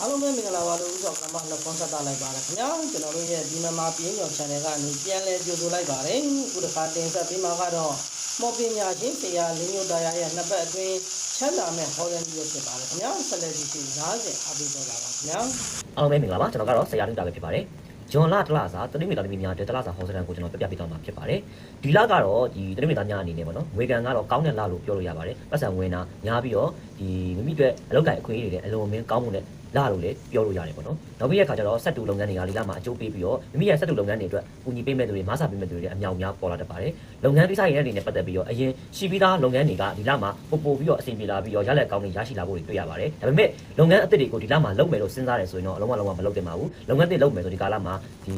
အားလုံးပဲမင်္ဂလာပါလို့ဥစ္စာကမ္ဘာလက်ကွန်ဆက်တာလိုက်ပါတယ်ခင်ဗျာကျွန်တော်တို့ရဲ့ဒီမမာပြင်းကျော် channel ကနေပြန်လဲကြိုဆိုလိုက်ပါတယ်အခုတစ်ခါတင်ဆက်ပေးမှာကတော့မော်ပညာချင်းဆရာလင်းညိုတရားရဲ့နှစ်ပတ်အတွင်းချမ်းသာမဲ့ဟောရန်ကြီးဖြစ်ပါတယ်ခင်ဗျာဆက်လက်ကြည့်ရှု90အပိတော့လာပါခင်ဗျာအားလုံးပဲမင်္ဂလာပါကျွန်တော်ကတော့ဆရာတူတာပဲဖြစ်ပါတယ်ဂျွန်လာတလားစာတနင်္ဂနွေသားသမီးများတဲ့တလားစာဟောစတန်ကိုကျွန်တော်ပြပြပေးသွားမှာဖြစ်ပါတယ်ဒီလကတော့ဒီတနင်္ဂနွေသားများအနေနဲ့ပေါ့နော်ငွေကန်ကတော့ကောင်းတဲ့လလို့ပြောလို့ရပါတယ်ပတ်စံဝင်တာညားပြီးတော့ဒီမိမိအတွက်အလုပ်ကိုင်အခွင့်အရေးတွေလည်းအလုံးမင်းကောင်းမှုနဲ့ လာလို့လည်းပြောလို့ရတယ်ပေါ့နော် နောက်ပြီးတဲ့အခါကျတော့စက်တူလုပ်ငန်းတွေကဒီလမှာအကျိုးပေးပြီးတော့မိမိရဲ့စက်တူလုပ်ငန်းတွေအတွက်ကူညီပေးမဲ့သူတွေမဆာပေးမဲ့သူတွေလည်းအများကြီးပေါ်လာတတ်ပါတယ်လုပ်ငန်းကိစ္စတွေနဲ့အနေနဲ့ပတ်သက်ပြီးတော့အရင်ရှိပြီးသားလုပ်ငန်းတွေကဒီလမှာပို့ပို့ပြီးတော့အဆင်ပြေလာပြီးတော့ရလက်ကောင်းတွေရရှိလာဖို့တွေတွေ့ရပါတယ်ဒါပေမဲ့လုပ်ငန်းအသစ်တွေကိုဒီလမှာလုပ်မယ်လို့စဉ်းစားတယ်ဆိုရင်တော့အလုံးဝလုံးဝမလုပ်သင့်ပါဘူးလုပ်ငန်းသစ်လုပ်မယ်ဆိုဒီကာလမှာဒီ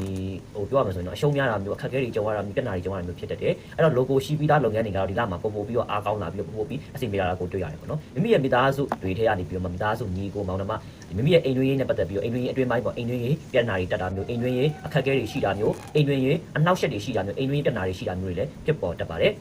ဟိုပြောရမယ်ဆိုရင်တော့အရှုံးများတာမျိုးအခက်အခဲတွေကြုံရတာမျိုးပြဿနာတွေကြုံရတာမျိုးဖြစ်တတ်တယ်အဲ့တော့ logo ရှိပြီးသားလုပ်ငန်းတွေကတော့ဒီလမှာပို့ပို့ပြီးတော့အားကောင်းလာပြီးတော့ပို့ပို့ပြီးအဆင်ပြေလာတာကိုတွေ့ရတယ်ပေါ့နော်မိမိရဲ့မိသားစုတွေထဲကနေပြီးတော့မိသားစုညီကိုမောင်နှမမိမိရဲ့အိမ်တွင်းရေးနဲ့ပတ်သက်ပြီးတော့အိမ်တွင်းရေးအတွင်းပိုင်းပေါ့အိမ်တွင်းရေးပြဿနာတွေတက်တာမျိုးအိမ်တွင်းရေးအခက်အခဲတွေရှိတာမျိုးအိမ်တွင်းရေးအနှောက်အယှက်တွေရှိတာမျိုးအိမ်တွင်းရေးပြဿနာတွေရှိတာမျိုးတွေလည်းဖြစ်ပေါ်တတ်ပါတယ်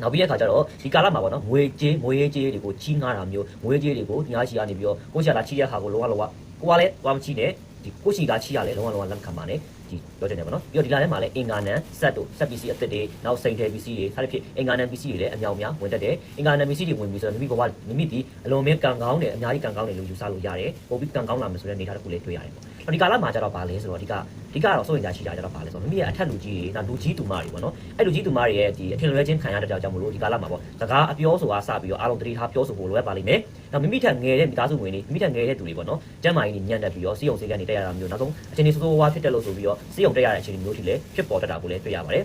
နောက်ပြီးတဲ့အခါကျတော့ဒီကာလမှာပေါ့နော်ငွေကြေးငွေရေးကြေးတွေကိုချီးငှားတာမျိုးငွေကြေးတွေကိုညာရှိကနေပြီးတော့ကိုရှာလာချီးရခါကိုလုံးဝလုံးဝကိုကလည်းသွားမချီးနဲ့ဒီကိုရှိကချီးရလဲလုံးဝလုံးဝလက်မခံပါနဲ့ ဒီပြောချင်တယ်ပေါ့နော်ပြီးတော့ဒီလာထဲမှာလည်းအင်္ဂါနံဆက်တို့ဆက်ပစ္စည်းအသစ်တွေနောက်စိန်တယ်ပစ္စည်းတွေစသဖြင့်အင်္ဂါနံပစ္စည်းတွေလည်းအများအများဝင်တတ်တယ်အင်္ဂါနံပစ္စည်းတွေဝင်ပြီးဆိုတော့မိမိဘဝမိမိဒီအလုံးမင်းကံကောင်းတယ်အများကြီးကံကောင်းတယ်လို့ယူဆလို့ရတယ်ပို့ပြီးကံကောင်းလာမယ်ဆိုတဲ့အနေအထားတစ်ခုလေးတွေ့ရတယ်ပေါ့ဒီကာလမှာကျတော့ဗာလဲဆိုတော့ဒီကဒီကတော့စိုးရင်ကြရှိတာကျတော့ဗာလဲဆိုတော့မိမိရဲ့အထက်လူကြီးတွေနောက်လူကြီးတူမတွေပေါ့နော်အဲ့လူကြီးတူမတွေရဲ့ဒီအထင်လွဲခြင်းခံရတဲ့ကြောင့်မလို့ဒီကာလမှာပေါ့စကားအပြောဆိုတာစပြီးတော့အားလုံးတတိထားပြောဆိုဖို့လိုအပ်ပါလိမ့်မယ်နောက်မိမိထက်ငယ်တဲ့မိသားစုဝင်တွေမိမိထက်ငယ်တဲ့သူတွေပေါ့နော်ကျမ်းမာရေးညံ့တက်ပြီးတော့စီးုံစေကနေတက်ရတာမျိုးနောက်ဆုံးအချိန်ကြီးစိုးစိုးဝါးဖြစ်တယ်လို့ဆိုပြီးတော့စီးုံတက်ရတဲ့အချိန်မျိုးထိလည်းဖြစ်ပေါ်တတ်တာကိုလည်းတွေ့ရပါတယ်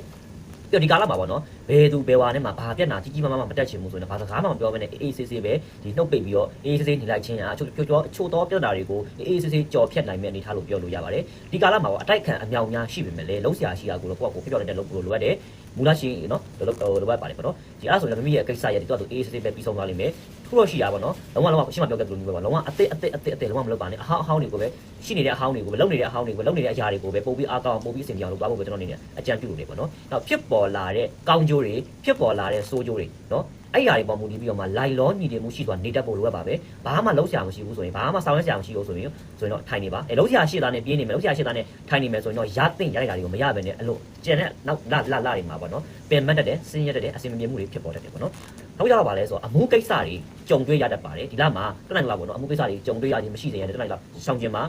ပြီးတော့ဒီကာလမှာပေါ့နော်ဘယ်သူဘယ်ဝါနဲ့မှဘာပြက်နာကြီးကြီးမားမားမတက်ချင်ဘူးဆိုရင်ဘာစကားမှမပြောဘဲနဲ့အေးအေးဆေးဆေးပဲဒီနှုတ်ပိတ်ပြီးတော့အေးအေးဆေးဆေးနေလိုက်ခြင်းဟာအချို့ချို့ကျော်အချို့သောပြဿနာတွေကိုအေးအေးဆေးဆေးကြော်ဖြတ်နိုင်မယ့်အနေအထားလို့ပြောလို့ရပါတယ်ဒီကာလမှာပေါ့အတိုက်ခံအမြောင်များရှိပေမဲ့လည်းလုံးဆရာရှိတာကိုတော့ကိုယ့်ကိုပြောတဲ့လုံးကိုလိုအပ်တယ် မူလရှိနော်လိုလိုအပ်ပါတယ်ပေါ့နော်ဒီအဲ့ဒါဆိုရင်မိမိရဲ့ကိစ္စရဲ့ဒီတော့အေးအေးဆေးဆေးပဲပြီးဆုံးသွားလိမ့်မယ်ခုတော့ရှိတာပေါ့နော်လုံးဝလုံးဝရှင်းမပြောခဲ့သလိုမျိုးပေါ့လုံးဝအစ်အစ်အစ်အစ်အစ်လုံးဝမလုပ်ပါနဲ့အဟောင်းအဟောင်းတွေကိုပဲရှိနေတဲ့အဟောင်းတွေကိုပဲလုပ်နေတဲ့အဟောင်းတွေကိုပဲလုပ်နေတဲ့အရာတွေကိုပဲပို့ပြီးအားကောင်းပို့ပြီးအဆင်ပြေအောင်လုပ်သွားဖို့ပဲကျွန်တော်အနေနဲ့အကြံပြုလို့နေပေါ့နော်နောက်ဖြစ်ပေါ်လာတဲ့ကောင်းကျိုးတွေဖြစ်ပေါ်လာတဲ့ဆိုးကျိုးတွေနော် အဲ့ຢာတွေပေါ်မူတည်ပြီးတော့မှလိုက်လောညီတယ်မှုရှိသွားနေတတ်ဖို့လိုအပ်ပါပဲဘာမှလုံးဆရာမရှိဘူးဆိုရင်ဘာမှစောင်းရဆရာမရှိဘူးဆိုရင်ဆိုရင်တော့ထိုင်နေပါအဲလုံးဆရာရှိတာနဲ့ပြေးနေမယ်လုံးဆရာရှိတာနဲ့ထိုင်နေမယ်ဆိုရင်တော့ရတဲ့ရတဲ့ဓာတ်တွေကိုမရဘဲနဲ့အလို့ကျန်တဲ့နောက်လာလာလာတွေမှာပေါ့နော်ပင်မတ်တတ်တယ်စင်းရတတ်တယ်အစင်မပြေမှုတွေဖြစ်ပေါ်တတ်တယ်ပေါ့နော်နောက်ကြတော့ဗာလဲဆိုတော့အမှုကိစ္စတွေကြုံတွေ့ရတတ်ပါတယ်ဒီလမှာတနိုင်လောက်ပေါ့နော်အမှုကိစ္စတွေကြုံတွေ့ရခြင်းမရှိစေရတဲ့တနိုင်လောက်ရှောင်ကျင်မှာ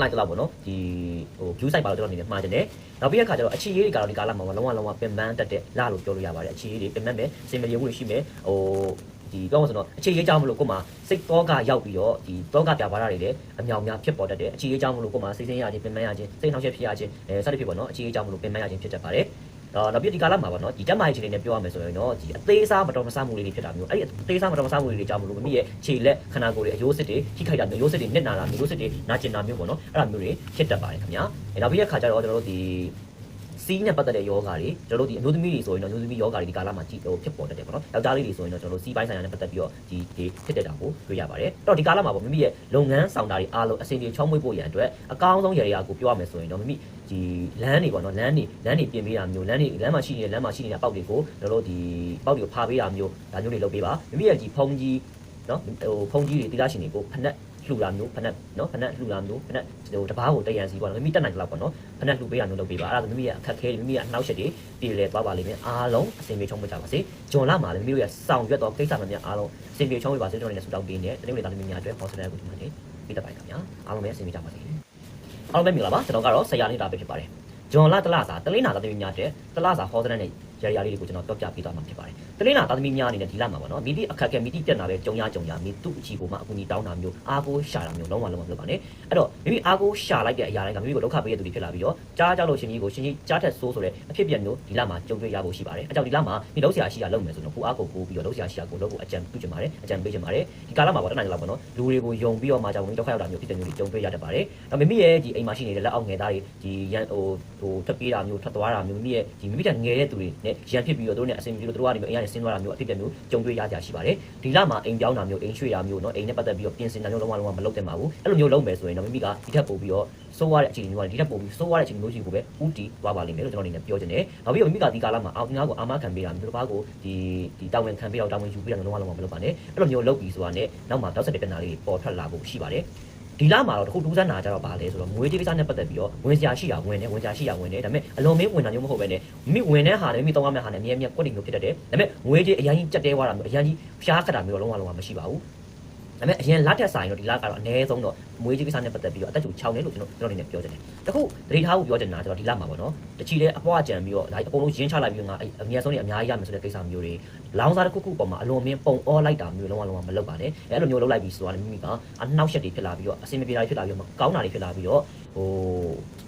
လိုက်တော့ပေါ့နော်ဒီဟို view site ပါလို့ကျွန်တော်အနေနဲ့မှားတယ်နောက်ပြီးတဲ့အခါကျတော့အခြေရေးတွေကတော့ဒီကာလမှာလုံးဝလုံးဝပင်ပန်းတက်တဲ့လာလို့ပြောလို့ရပါတယ်အခြေရေးတွေပင်ပန်းမယ်စင်မပြေမှုတွေရှိမယ်ဟိုဒီကောင်းဆိုတော့အခြေရေးကြောင်းမလို့ကိုမှစိတ်တော့ကရောက်ပြီးတော့ဒီတော့ကပြပါတာတွေလည်းအမြောင်များဖြစ်ပေါ်တတ်တယ်အခြေရေးကြောင်းမလို့ကိုမှစိတ်ဆင်းရခြင်းပင်ပန်းရခြင်းစိတ်နှောက်ယှက်ဖြစ်ရခြင်းအဲစသဖြင့်ပေါ့နော်အခြေရေးကြောင်းမလို့ပင်ပန်းရခြင်းဖြစ်တတ်ပါတယ် တော့နောက်ပြီးဒီကာလမှာပေါ့နော်ဒီတက်မိုင်းခြေလေးနဲ့ပြောရမယ်ဆိုရင်တော့ဒီအသေးစားမတော်မဆမှုလေးတွေဖြစ်တာမျိုးအဲ့ဒီအသေးစားမတော်မဆမှုလေးတွေကြောင့်မလို့မိမိရဲ့ခြေလက်ခန္ဓာကိုယ်တွေအယိုးစစ်တွေထိခိုက်တာမျိုးရိုးစစ်တွေနစ်နာတာမျိုးရိုးစစ်တွေနာကျင်တာမျိုးပေါ့နော်အဲ့ဒါမျိုးတွေဖြစ်တတ်ပါတယ်ခင်ဗျာအဲနောက်ပြီးတဲ့ခါကျတော့ကျွန်တော်တို့ဒီ စီးနဲ့ပတ်သက်တဲ့ယောဂါတွေကျွန်တော်တို့ဒီအမျိုးသမီးတွေဆိုရင်တော့အမျိုးသမီးယောဂါတွေဒီကာလမှာကြည့်ဟိုဖြစ်ပေါ်တတ်တယ်ပေါ့နော်ယောက်ျားလေးတွေဆိုရင်တော့ကျွန်တော်တို့စီးပိုင်းဆိုင်ရာနဲ့ပတ်သက်ပြီးတော့ဒီဒီဖြစ်တတ်တာကိုတွေ့ရပါတယ်အဲ့တော့ဒီကာလမှာပေါ့မိမိရဲ့လုပ်ငန်းဆောင်တာတွေအားလုံးအဆင်ပြေချောင်းမွေ့ဖို့ရန်အတွက်အကောင်းဆုံးရည်ရည်ကိုပြောရမယ်ဆိုရင်တော့မိမိဒီလမ်းတွေပေါ့နော်လမ်းတွေလမ်းတွေပြင်ပေးတာမျိုးလမ်းတွေလမ်းမှာရှိနေတဲ့လမ်းမှာရှိနေတဲ့ပေါက်တွေကိုကျွန်တော်တို့ဒီပေါက်တွေကိုဖာပေးတာမျိုးဒါမျိုးတွေလုပ်ပေးပါမိမိရဲ့ဒီဖုံးကြီးနော်ဟိုဖုံးကြီးတွေတိလာရှင်တွေကိုဖက်နှက် လှူတာမျိုးဖက်နှက်နော်ဖက်နှက်လှူတာမျိုးဖက်နှက်ဟိုတပားကိုတရံစီပေါ့နော်မိမိတက်နိုင်ကြလောက်ပေါ့နော်ဖက်နှက်လှူပေးတာမျိုးလုပ်ပေးပါအဲ့ဒါဆိုမိမိရဲ့အခက်ခဲတွေမိမိရဲ့အနှောက်အယှက်တွေပြည်လဲသွားပါလိမ့်မယ်အားလုံးအဆင်ပြေချောင်းမကြပါစေဂျွန်လာမှာလည်းမိမိတို့ရဲ့စောင့်ရွက်တော့ကိစ္စမှများအားလုံးအဆင်ပြေချောင်းပြပါစေကျွန်တော်လည်းဆုတောင်းပေးနေတယ်တနေ့နေ့သားသမီးများအတွက် hospital ကိုဒီမှာနေပြီးတပိုင်ခင်ဗျာအားလုံးပဲအဆင်ပြေကြပါစေအားလုံးပဲမင်္ဂလာပါကျွန်တော်ကတော့ဆရာနေတာပဲဖြစ်ပါတယ်ဂျွန်လာတလစာတလိနာသားသမီးများတဲ့တလစာ hospital နဲ့ ရရလေးတွေကိုကျွန်တော်ပြောပြပေးသွားမှာဖြစ်ပါတယ်တလိနာသားသမီးများအနေနဲ့ဒီလမှာပေါ့နော်မိတိအခက်အခဲမိတိပြက်နာပဲကြုံရကြုံရမိသူ့အချီကိုမှအကူကြီးတောင်းတာမျိုးအားကိုးရှာတာမျိုးလုံးဝလုံးဝမလုပ်ပါနဲ့အဲ့တော့မိမိအားကိုးရှာလိုက်တဲ့အရာတိုင်းကမိမိကိုဒုက္ခပေးတဲ့သူတွေဖြစ်လာပြီးတော့ကြားကြောက်လို့ရှင်ကြီးကိုရှင်ကြီးကြားထက်ဆိုးဆိုတဲ့အဖြစ်ပြက်မျိုးဒီလမှာကြုံတွေ့ရဖို့ရှိပါတယ်အကြောင်းဒီလမှာဒီလုံးဆရာရှိတာလုပ်မယ်ဆိုတော့ကိုအားကိုကိုပြီးတော့လုံးဆရာရှိတာကိုလုပ်ဖို့အကြံပြုချင်ပါတယ်အကြံပေးချင်ပါတယ်ဒီကာလမှာပေါ့တနိုင်လောက်ပေါ့နော်လူတွေကိုယုံပြီးတော့မှကြောင့်ဒုက္ခရောက်တာမျိုးဖြစ်တဲ့မျိုးတွေကြုံတွေ့ရတတ်ပါတယ်အဲ့မိမိရဲ့ဒီအိမ်မှာရှိနေတဲ့လက်အောက်ငယ်သားတွေဒီရန်ဟိုဟိုထွက်ပြေးတာမျိုးထွက်သွားတာမျိုးမိမိရဲ့ဒီမိမိတဲ့ငယ်တဲ့သူတွေနရန်ဖြစ်ပြီးတော့တို့နဲ့အဆင်ပြေလို့တို့ကနေမျိုးအိမ်ကနေဆင်းသွားတာမျိုးအဖြစ်တဲ့မျိုးကြုံတွေ့ရကြရှိပါတယ်ဒီလမှာအိမ်ပြောင်းတာမျိုးအိမ်ရွှေ့တာမျိုးเนาะအိမ်နဲ့ပတ်သက်ပြီးတော့ပြင်ဆင်တာမျိုးလုံးဝလုံးဝမလုပ်သင့်ပါဘူးအဲ့လိုမျိုးလုပ်မယ်ဆိုရင်တော့မိမိကဒီထက်ပိုပြီးတော့စိုးရတဲ့အခြေအနေမျိုးကဒီထက်ပိုပြီးစိုးရတဲ့အခြေအနေမျိုးရှိကိုပဲဥတီသွားပါလိမ့်မယ်လို့ကျွန်တော်အနေနဲ့ပြောချင်တယ်နောက်ပြီးတော့မိမိကဒီကာလမှာအောင်ငါကိုအာမခံပေးတာမျိုးတစ်ပါးကိုဒီဒီတာဝန်ခံပေးတော့တာဝန်ယူပေးတာမျိုးလုံးဝလုံးဝမလုပ်ပါနဲ့အဲ့လိုမျိုးလုပ်ပြီးဆိုတာနဲ့နောက်မှာတောက်ဆက်တဲ့ပြဿနာလေးပေါ်ထွက်လာဖို့ရှိပါတယ် ဒီလမှာတော့တခုတူးစမ်းတာကြတော့ဗာလဲဆိုတော့ငွေကြေးကိစ္စနဲ့ပတ်သက်ပြီးတော့ဝင်စရာရှိတာဝင်တယ်ဝင်စရာရှိတာဝင်တယ်ဒါပေမဲ့အလွန်မင်းဝင်တာမျိုးမဟုတ်ပဲねမိဝင်တဲ့ဟာနဲ့မိတောင်းရမယ့်ဟာနဲ့မြဲမြဲကွက်တင်မျိုးဖြစ်တတ်တယ်ဒါပေမဲ့ငွေကြေးအရင်ကြီးကြက်တဲသွားတာမျိုးအရင်ကြီးဖျားခတ်တာမျိုးတော့လုံးဝလုံးဝမရှိပါဘူး ဒါပေမဲ့အရင်လက်ထက်ဆိုင်တော့ဒီလကတော့အနည်းဆုံးတော့မွေးကြီးကိစ္စနဲ့ပတ်သက်ပြီးတော့အသက်ကျ6နှစ်လို့ကျွန်တော်ကျွန်တော်အနေနဲ့ပြောချင်တယ်တခုသတိထားဖို့ပြောချင်တာကျွန်တော်ဒီလမှာပေါ့နော်တချီလဲအပွားကြံပြီးတော့ဒါအကုန်လုံးရင်းချလိုက်ပြီးငါအမြတ်ဆုံးနေအများကြီးရမယ်ဆိုတဲ့ကိစ္စမျိုးတွေလောင်းစားတစ်ခုခုပေါ်မှာအလွန်မင်းပုံအောလိုက်တာမျိုးလုံးဝလုံးဝမလုပ်ပါနဲ့အဲ့လိုမျိုးလုပ်လိုက်ပြီးဆိုတော့မိမိကအနှောက်ရှက်တွေဖြစ်လာပြီးတော့အစင်မပြေတာတွေဖြစ်လာပြီးတော့ကောင်းတာတွေဖြစ်လာပြီးတော့ ဟို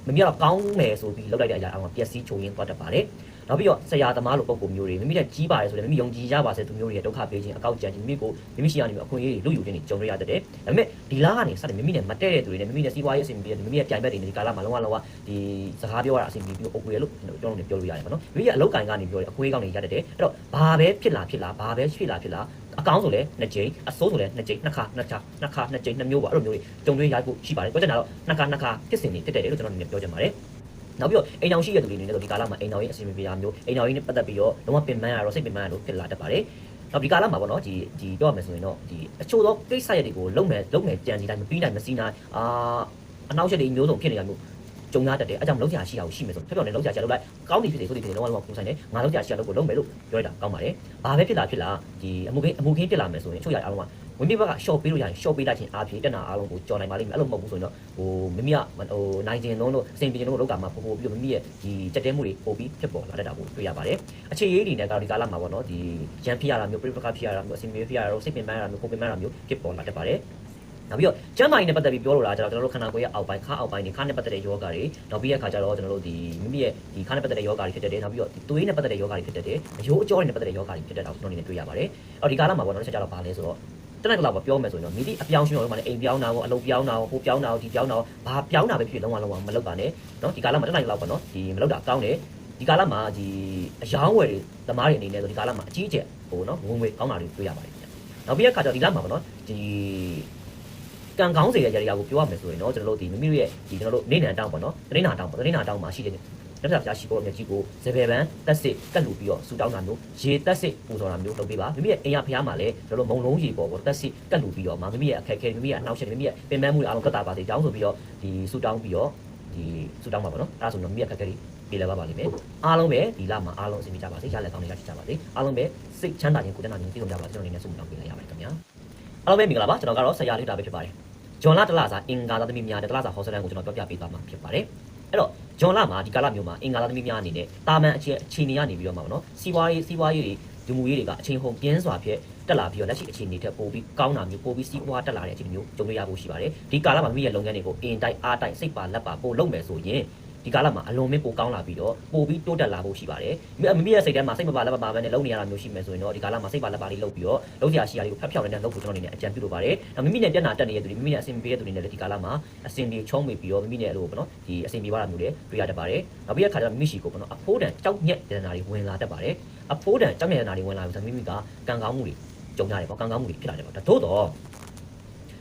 မမြကတော့ကောင်းမယ်ဆိုပြီးလုပ်လိုက်တဲ့အရာအောင်ပျက်စီးချုံရင်းသွားတတ်ပါတယ်နောက်ပြီးတော့ဆရာသမားလိုပုံပုံမျိုးတွေမိမိတဲ့ကြီးပါတယ်ဆိုရင်မိမိယုံကြည်ရပါစေသူမျိုးတွေရဲ့ဒုက္ခပေးခြင်းအကောက်ကြံခြင်းမိမိကိုမိမိရှိရနေပြီးအခွင့်အရေးတွေလူယူခြင်းတွေကြုံရရတတ်တယ်ဒါပေမဲ့ဒီလားကနေစတယ်မိမိနဲ့မတည့်တဲ့သူတွေနဲ့မိမိနဲ့စီးပွားရေးအဆင်ပြေတဲ့မိမိရဲ့ပြိုင်ဘက်တွေနဲ့ဒီကာလမှာလုံးဝလုံးဝဒီစကားပြောရတာအဆင်ပြေပြီးတော့အကွေလို့ကျွန်တော်တို့ပြောလို့ရတယ်ပေါ့နော်မိမိရဲ့အလောက်ကန်ကနေပြောတယ်အကွေကောင်းနေရတတ်တယ်အဲ့တော့ဘာပဲဖြစ်လာဖြစ်လာဘာပဲဖြစ်လာဖြစ်လာ အကောင်းဆိုလဲနှစ်ကြိမ်အဆိုးဆိုလဲနှစ်ကြိမ်နှစ်ခါနှစ်ချာနှစ်ခါနှစ်ကြိမ်နှစ်မျိုးပါအဲ့လိုမျိုးတွေကြုံတွေ့ရဖို့ရှိပါတယ်ပြောချင်တာတော့နှစ်ခါနှစ်ခါဖြစ်စဉ်တွေဖြစ်တယ်လို့ကျွန်တော်အနေနဲ့ပြောချင်ပါတယ်နောက်ပြီးတော့အိမ်အောင်ရှိတဲ့သူတွေအနေနဲ့တော့ဒီကာလမှာအိမ်အောင်ရေးအစီအမံပြတာမျိုးအိမ်အောင်ရေးနဲ့ပတ်သက်ပြီးတော့လုံးဝပင်ပန်းရတော့စိတ်ပင်ပန်းရတော့ဖြစ်လာတတ်ပါတယ်နောက်ဒီကာလမှာပေါ့နော်ဒီဒီပြောရမယ်ဆိုရင်တော့ဒီအချို့သောကိစ္စရပ်တွေကိုလုံးမယ်လုံးမယ်ကြံစီတိုင်းမပြီးနိုင်မစီးနိုင်အာအနောက်ချက်တွေမျိုးစုံဖြစ်နေတာမျိုး ကြုံရတတ်တယ်အဲကြောင့်လုံးကြရှိတာကိုရှိမယ်ဆိုဖြတ်ဖြောင်းနေလုံးကြချလုပ်လိုက်ကောင်းပြီဖြစ်တယ်ဆိုဒီဖြစ်တယ်လုံးဝလုံးဝပုံဆိုင်တယ်ငါလုံးကြရှိရလို့ကိုလုံးမယ်လို့ပြောရတာကောင်းပါတယ်ဘာပဲဖြစ်လာဖြစ်လာဒီအမှုခင်းအမှုခင်းဖြစ်လာမယ်ဆိုရင်အချို့ရအားလုံးကဝင်ပြဘက်က short ပေးလို့ရရင် short ပေးလိုက်ခြင်းအားဖြင့်တက်နာအားလုံးကိုကြော်နိုင်ပါလိမ့်မယ်အဲ့လိုမဟုတ်ဘူးဆိုရင်တော့ဟိုမိမိကဟိုနိုင်ခြင်းလုံးလို့အစဉ်ပြေခြင်းလုံးလောက်ကမှာပို့ပို့ပြီးတော့မိမိရဲ့ဒီကြက်တဲမှုတွေပို့ပြီးဖြစ်ပေါ်လာတတ်တာကိုတွေ့ရပါတယ်အခြေရေးတွေနဲ့ကဒီကာလမှာပေါ့နော်ဒီရန်ဖြစ်ရတာမျိုးပြိပကဖြစ်ရတာမျိုးအစဉ်ပြေဖြစ်ရတာမျိုးစိတ်ပင်ပန်းရတာမျိုးကိုပင်ပန်းရတာမျိုးဖြစ်ပေါ်လာတတ်ပါတယ် နောက်ပြီးတော့ကျမ်းမာရေးနဲ့ပတ်သက်ပြီးပြောလို့လာကြတော့ကျွန်တော်တို့ခန္ဓာကိုယ်ရဲ့အောက်ပိုင်းခါအောက်ပိုင်းတွေခါနဲ့ပတ်သက်တဲ့ယောဂတွေနောက်ပြီးရခါကျတော့ကျွန်တော်တို့ဒီမိမိရဲ့ဒီခါနဲ့ပတ်သက်တဲ့ယောဂတွေဖြစ်တဲ့နောက်ပြီးတော့သွေးနဲ့ပတ်သက်တဲ့ယောဂတွေဖြစ်တဲ့အယိုးအကြောတွေနဲ့ပတ်သက်တဲ့ယောဂတွေဖြစ်တဲ့တော့ကျွန်တော်အနေနဲ့တွေ့ရပါတယ်အော်ဒီကာလမှာပေါ့နော်ဆက်ကြတော့ပါလဲဆိုတော့တနက်ကလောက်ပြောမယ်ဆိုရင်တော့မိသည့်အပြောင်းရှင်တော်မှာလည်းအိမ်ပြောင်းတာကိုအလုပ်ပြောင်းတာကိုဟိုပြောင်းတာကိုဒီပြောင်းတာကိုဘာပြောင်းတာပဲဖြစ်လုံးဝလုံးဝမလုပ်ပါနဲ့เนาะဒီကာလမှာတနက်လောက်ပေါ့နော်ဒီမလုပ်တာကောင်းတယ်ဒီကာလမှာဒီအယောင်းဝယ်တွေသမားတွေအနေနဲ့ဆိုဒီကာလမှာအကြီးအကျယ်ဟိုနော်ဝင်ငွေကောင်းတာတွေတွေ့ရပါတယ်နောက်ပြီးရခါကျတော့ဒီလမှာပေါ့နော်ဒီ ကံကောင်းစေတဲ့ຢာတွေကိုပြောရမယ်ဆိုရင်တော့ကျွန်တော်တို့ဒီမိမိတို့ရဲ့ဒီကျွန်တော်တို့နေနံတောင်းပေါ့နော်နေနာတောင်းပေါ့နေနာတောင်းမှာရှိတဲ့လက်ဆက်ပြားရှိပေါ်မြကြီးကိုဇေဘယ်ပန်းတက်စစ်ကတ်လူပြီးတော့ဆူတောင်းတာမျိုးရေတက်စစ်ပူဆောင်တာမျိုးလုပ်ပေးပါမိမိရဲ့အိမ်ရဖျားမှာလည်းကျွန်တော်တို့မုံလုံးရေပေါ်ကိုတက်စစ်ကတ်လူပြီးတော့မိမိရဲ့အခက်အခဲမိမိရဲ့အနှောက်အယှက်မိမိရဲ့ပင်ပန်းမှုတွေအားလုံးကတ်တာပါစေတောင်းဆိုပြီးတော့ဒီဆူတောင်းပြီးတော့ဒီဆူတောင်းပါပေါ့နော်အဲဒါဆိုတော့မိမိရဲ့အခက်အခဲတွေပြေလည်ပါပါလိမ့်မယ်အားလုံးပဲဒီလမှာအားလုံးအဆင်ပြေကြပါစေရလက်ကောင်းတွေရရှိကြပါစေအားလုံးပဲစိတ်ချမ်းသာခြင်းကိုယ်တနာခြင်းပြည့်စုံကြပါစေကျွန်တော်အနေနဲ့ဆုမတောင်းပေးလိုက်ရပါတယ်ခင်ဗျာအားလုံးပဲမင်္ဂလာပါကျွန်တော်ကတော့ဆရာလေးတာပဲဖြစ်ပါတယ် ဂျွန်လာတလစာအင်္ဂါသားသမီးများတဲ့တလစာဟောစတန်ကိုကျွန်တော်ပြောပြပေးသွားမှာဖြစ်ပါတယ်အဲ့တော့ဂျွန်လာမှာဒီကာလမျိုးမှာအင်္ဂါသားသမီးများအနေနဲ့တာမန်အခြေအခြေအနေကနေပြီးတော့မှာပေါ့နော်စီးပွားရေးစီးပွားရေးတွေဒီမူရေးတွေကအချိန်ဟုန်ပြင်းစွာဖြစ်တက်လာပြီးတော့လက်ရှိအခြေအနေထက်ပိုပြီးကောင်းတာမျိုးပိုပြီးစီးပွားတက်လာတဲ့အခြေအနေမျိုးကြုံတွေ့ရဖို့ရှိပါတယ်ဒီကာလမှာမိရဲ့လုပ်ငန်းတွေကိုအင်တိုက်အားတိုက်စိတ်ပါလက်ပါပို့လုပ်မယ်ဆိုရင် ဒီကာလမှာအလွန်မင်းပိုကောင်းလာပြီးတော့ပိုပြီးတိုးတက်လာဖို့ရှိပါတယ်မိမိရဲ့စိတ်ထဲမှာစိတ်မပါလက်မပါပဲနဲ့လုပ်နေရတာမျိုးရှိမယ်ဆိုရင်တော့ဒီကာလမှာစိတ်ပါလက်ပါလေးလုပ်ပြီးတော့လုပ်ကြရရှိရလေးကိုဖတ်ဖြောင်းနေတဲ့လုပ်ဖို့ကျွန်တော်အနေနဲ့အကြံပြုလိုပါတယ်နောက်မိမိနဲ့ပြဿနာတက်နေတဲ့သူတွေမိမိနဲ့အဆင်ပြေတဲ့သူတွေနဲ့လည်းဒီကာလမှာအဆင်ပြေချုံးမိပြီးတော့မိမိနဲ့အဲ့လိုပေါ့နော်ဒီအဆင်ပြေပါတာမျိုးတွေတွေ့ရတတ်ပါတယ်နောက်ပြီးတဲ့ခါကျတော့မိမိရှိကိုပေါ့နော်အဖိုးတန်ကြောက်ညက်တဲ့နာတွေဝင်လာတတ်ပါတယ်အဖိုးတန်ကြောက်ညက်တဲ့နာတွေဝင်လာပြီးဆိုမိမိကကံကောင်းမှုတွေကြုံရတယ်ပေါ့ကံကောင်းမှုတွေဖြစ်လာတယ်ပေါ့ဒါသို့တော့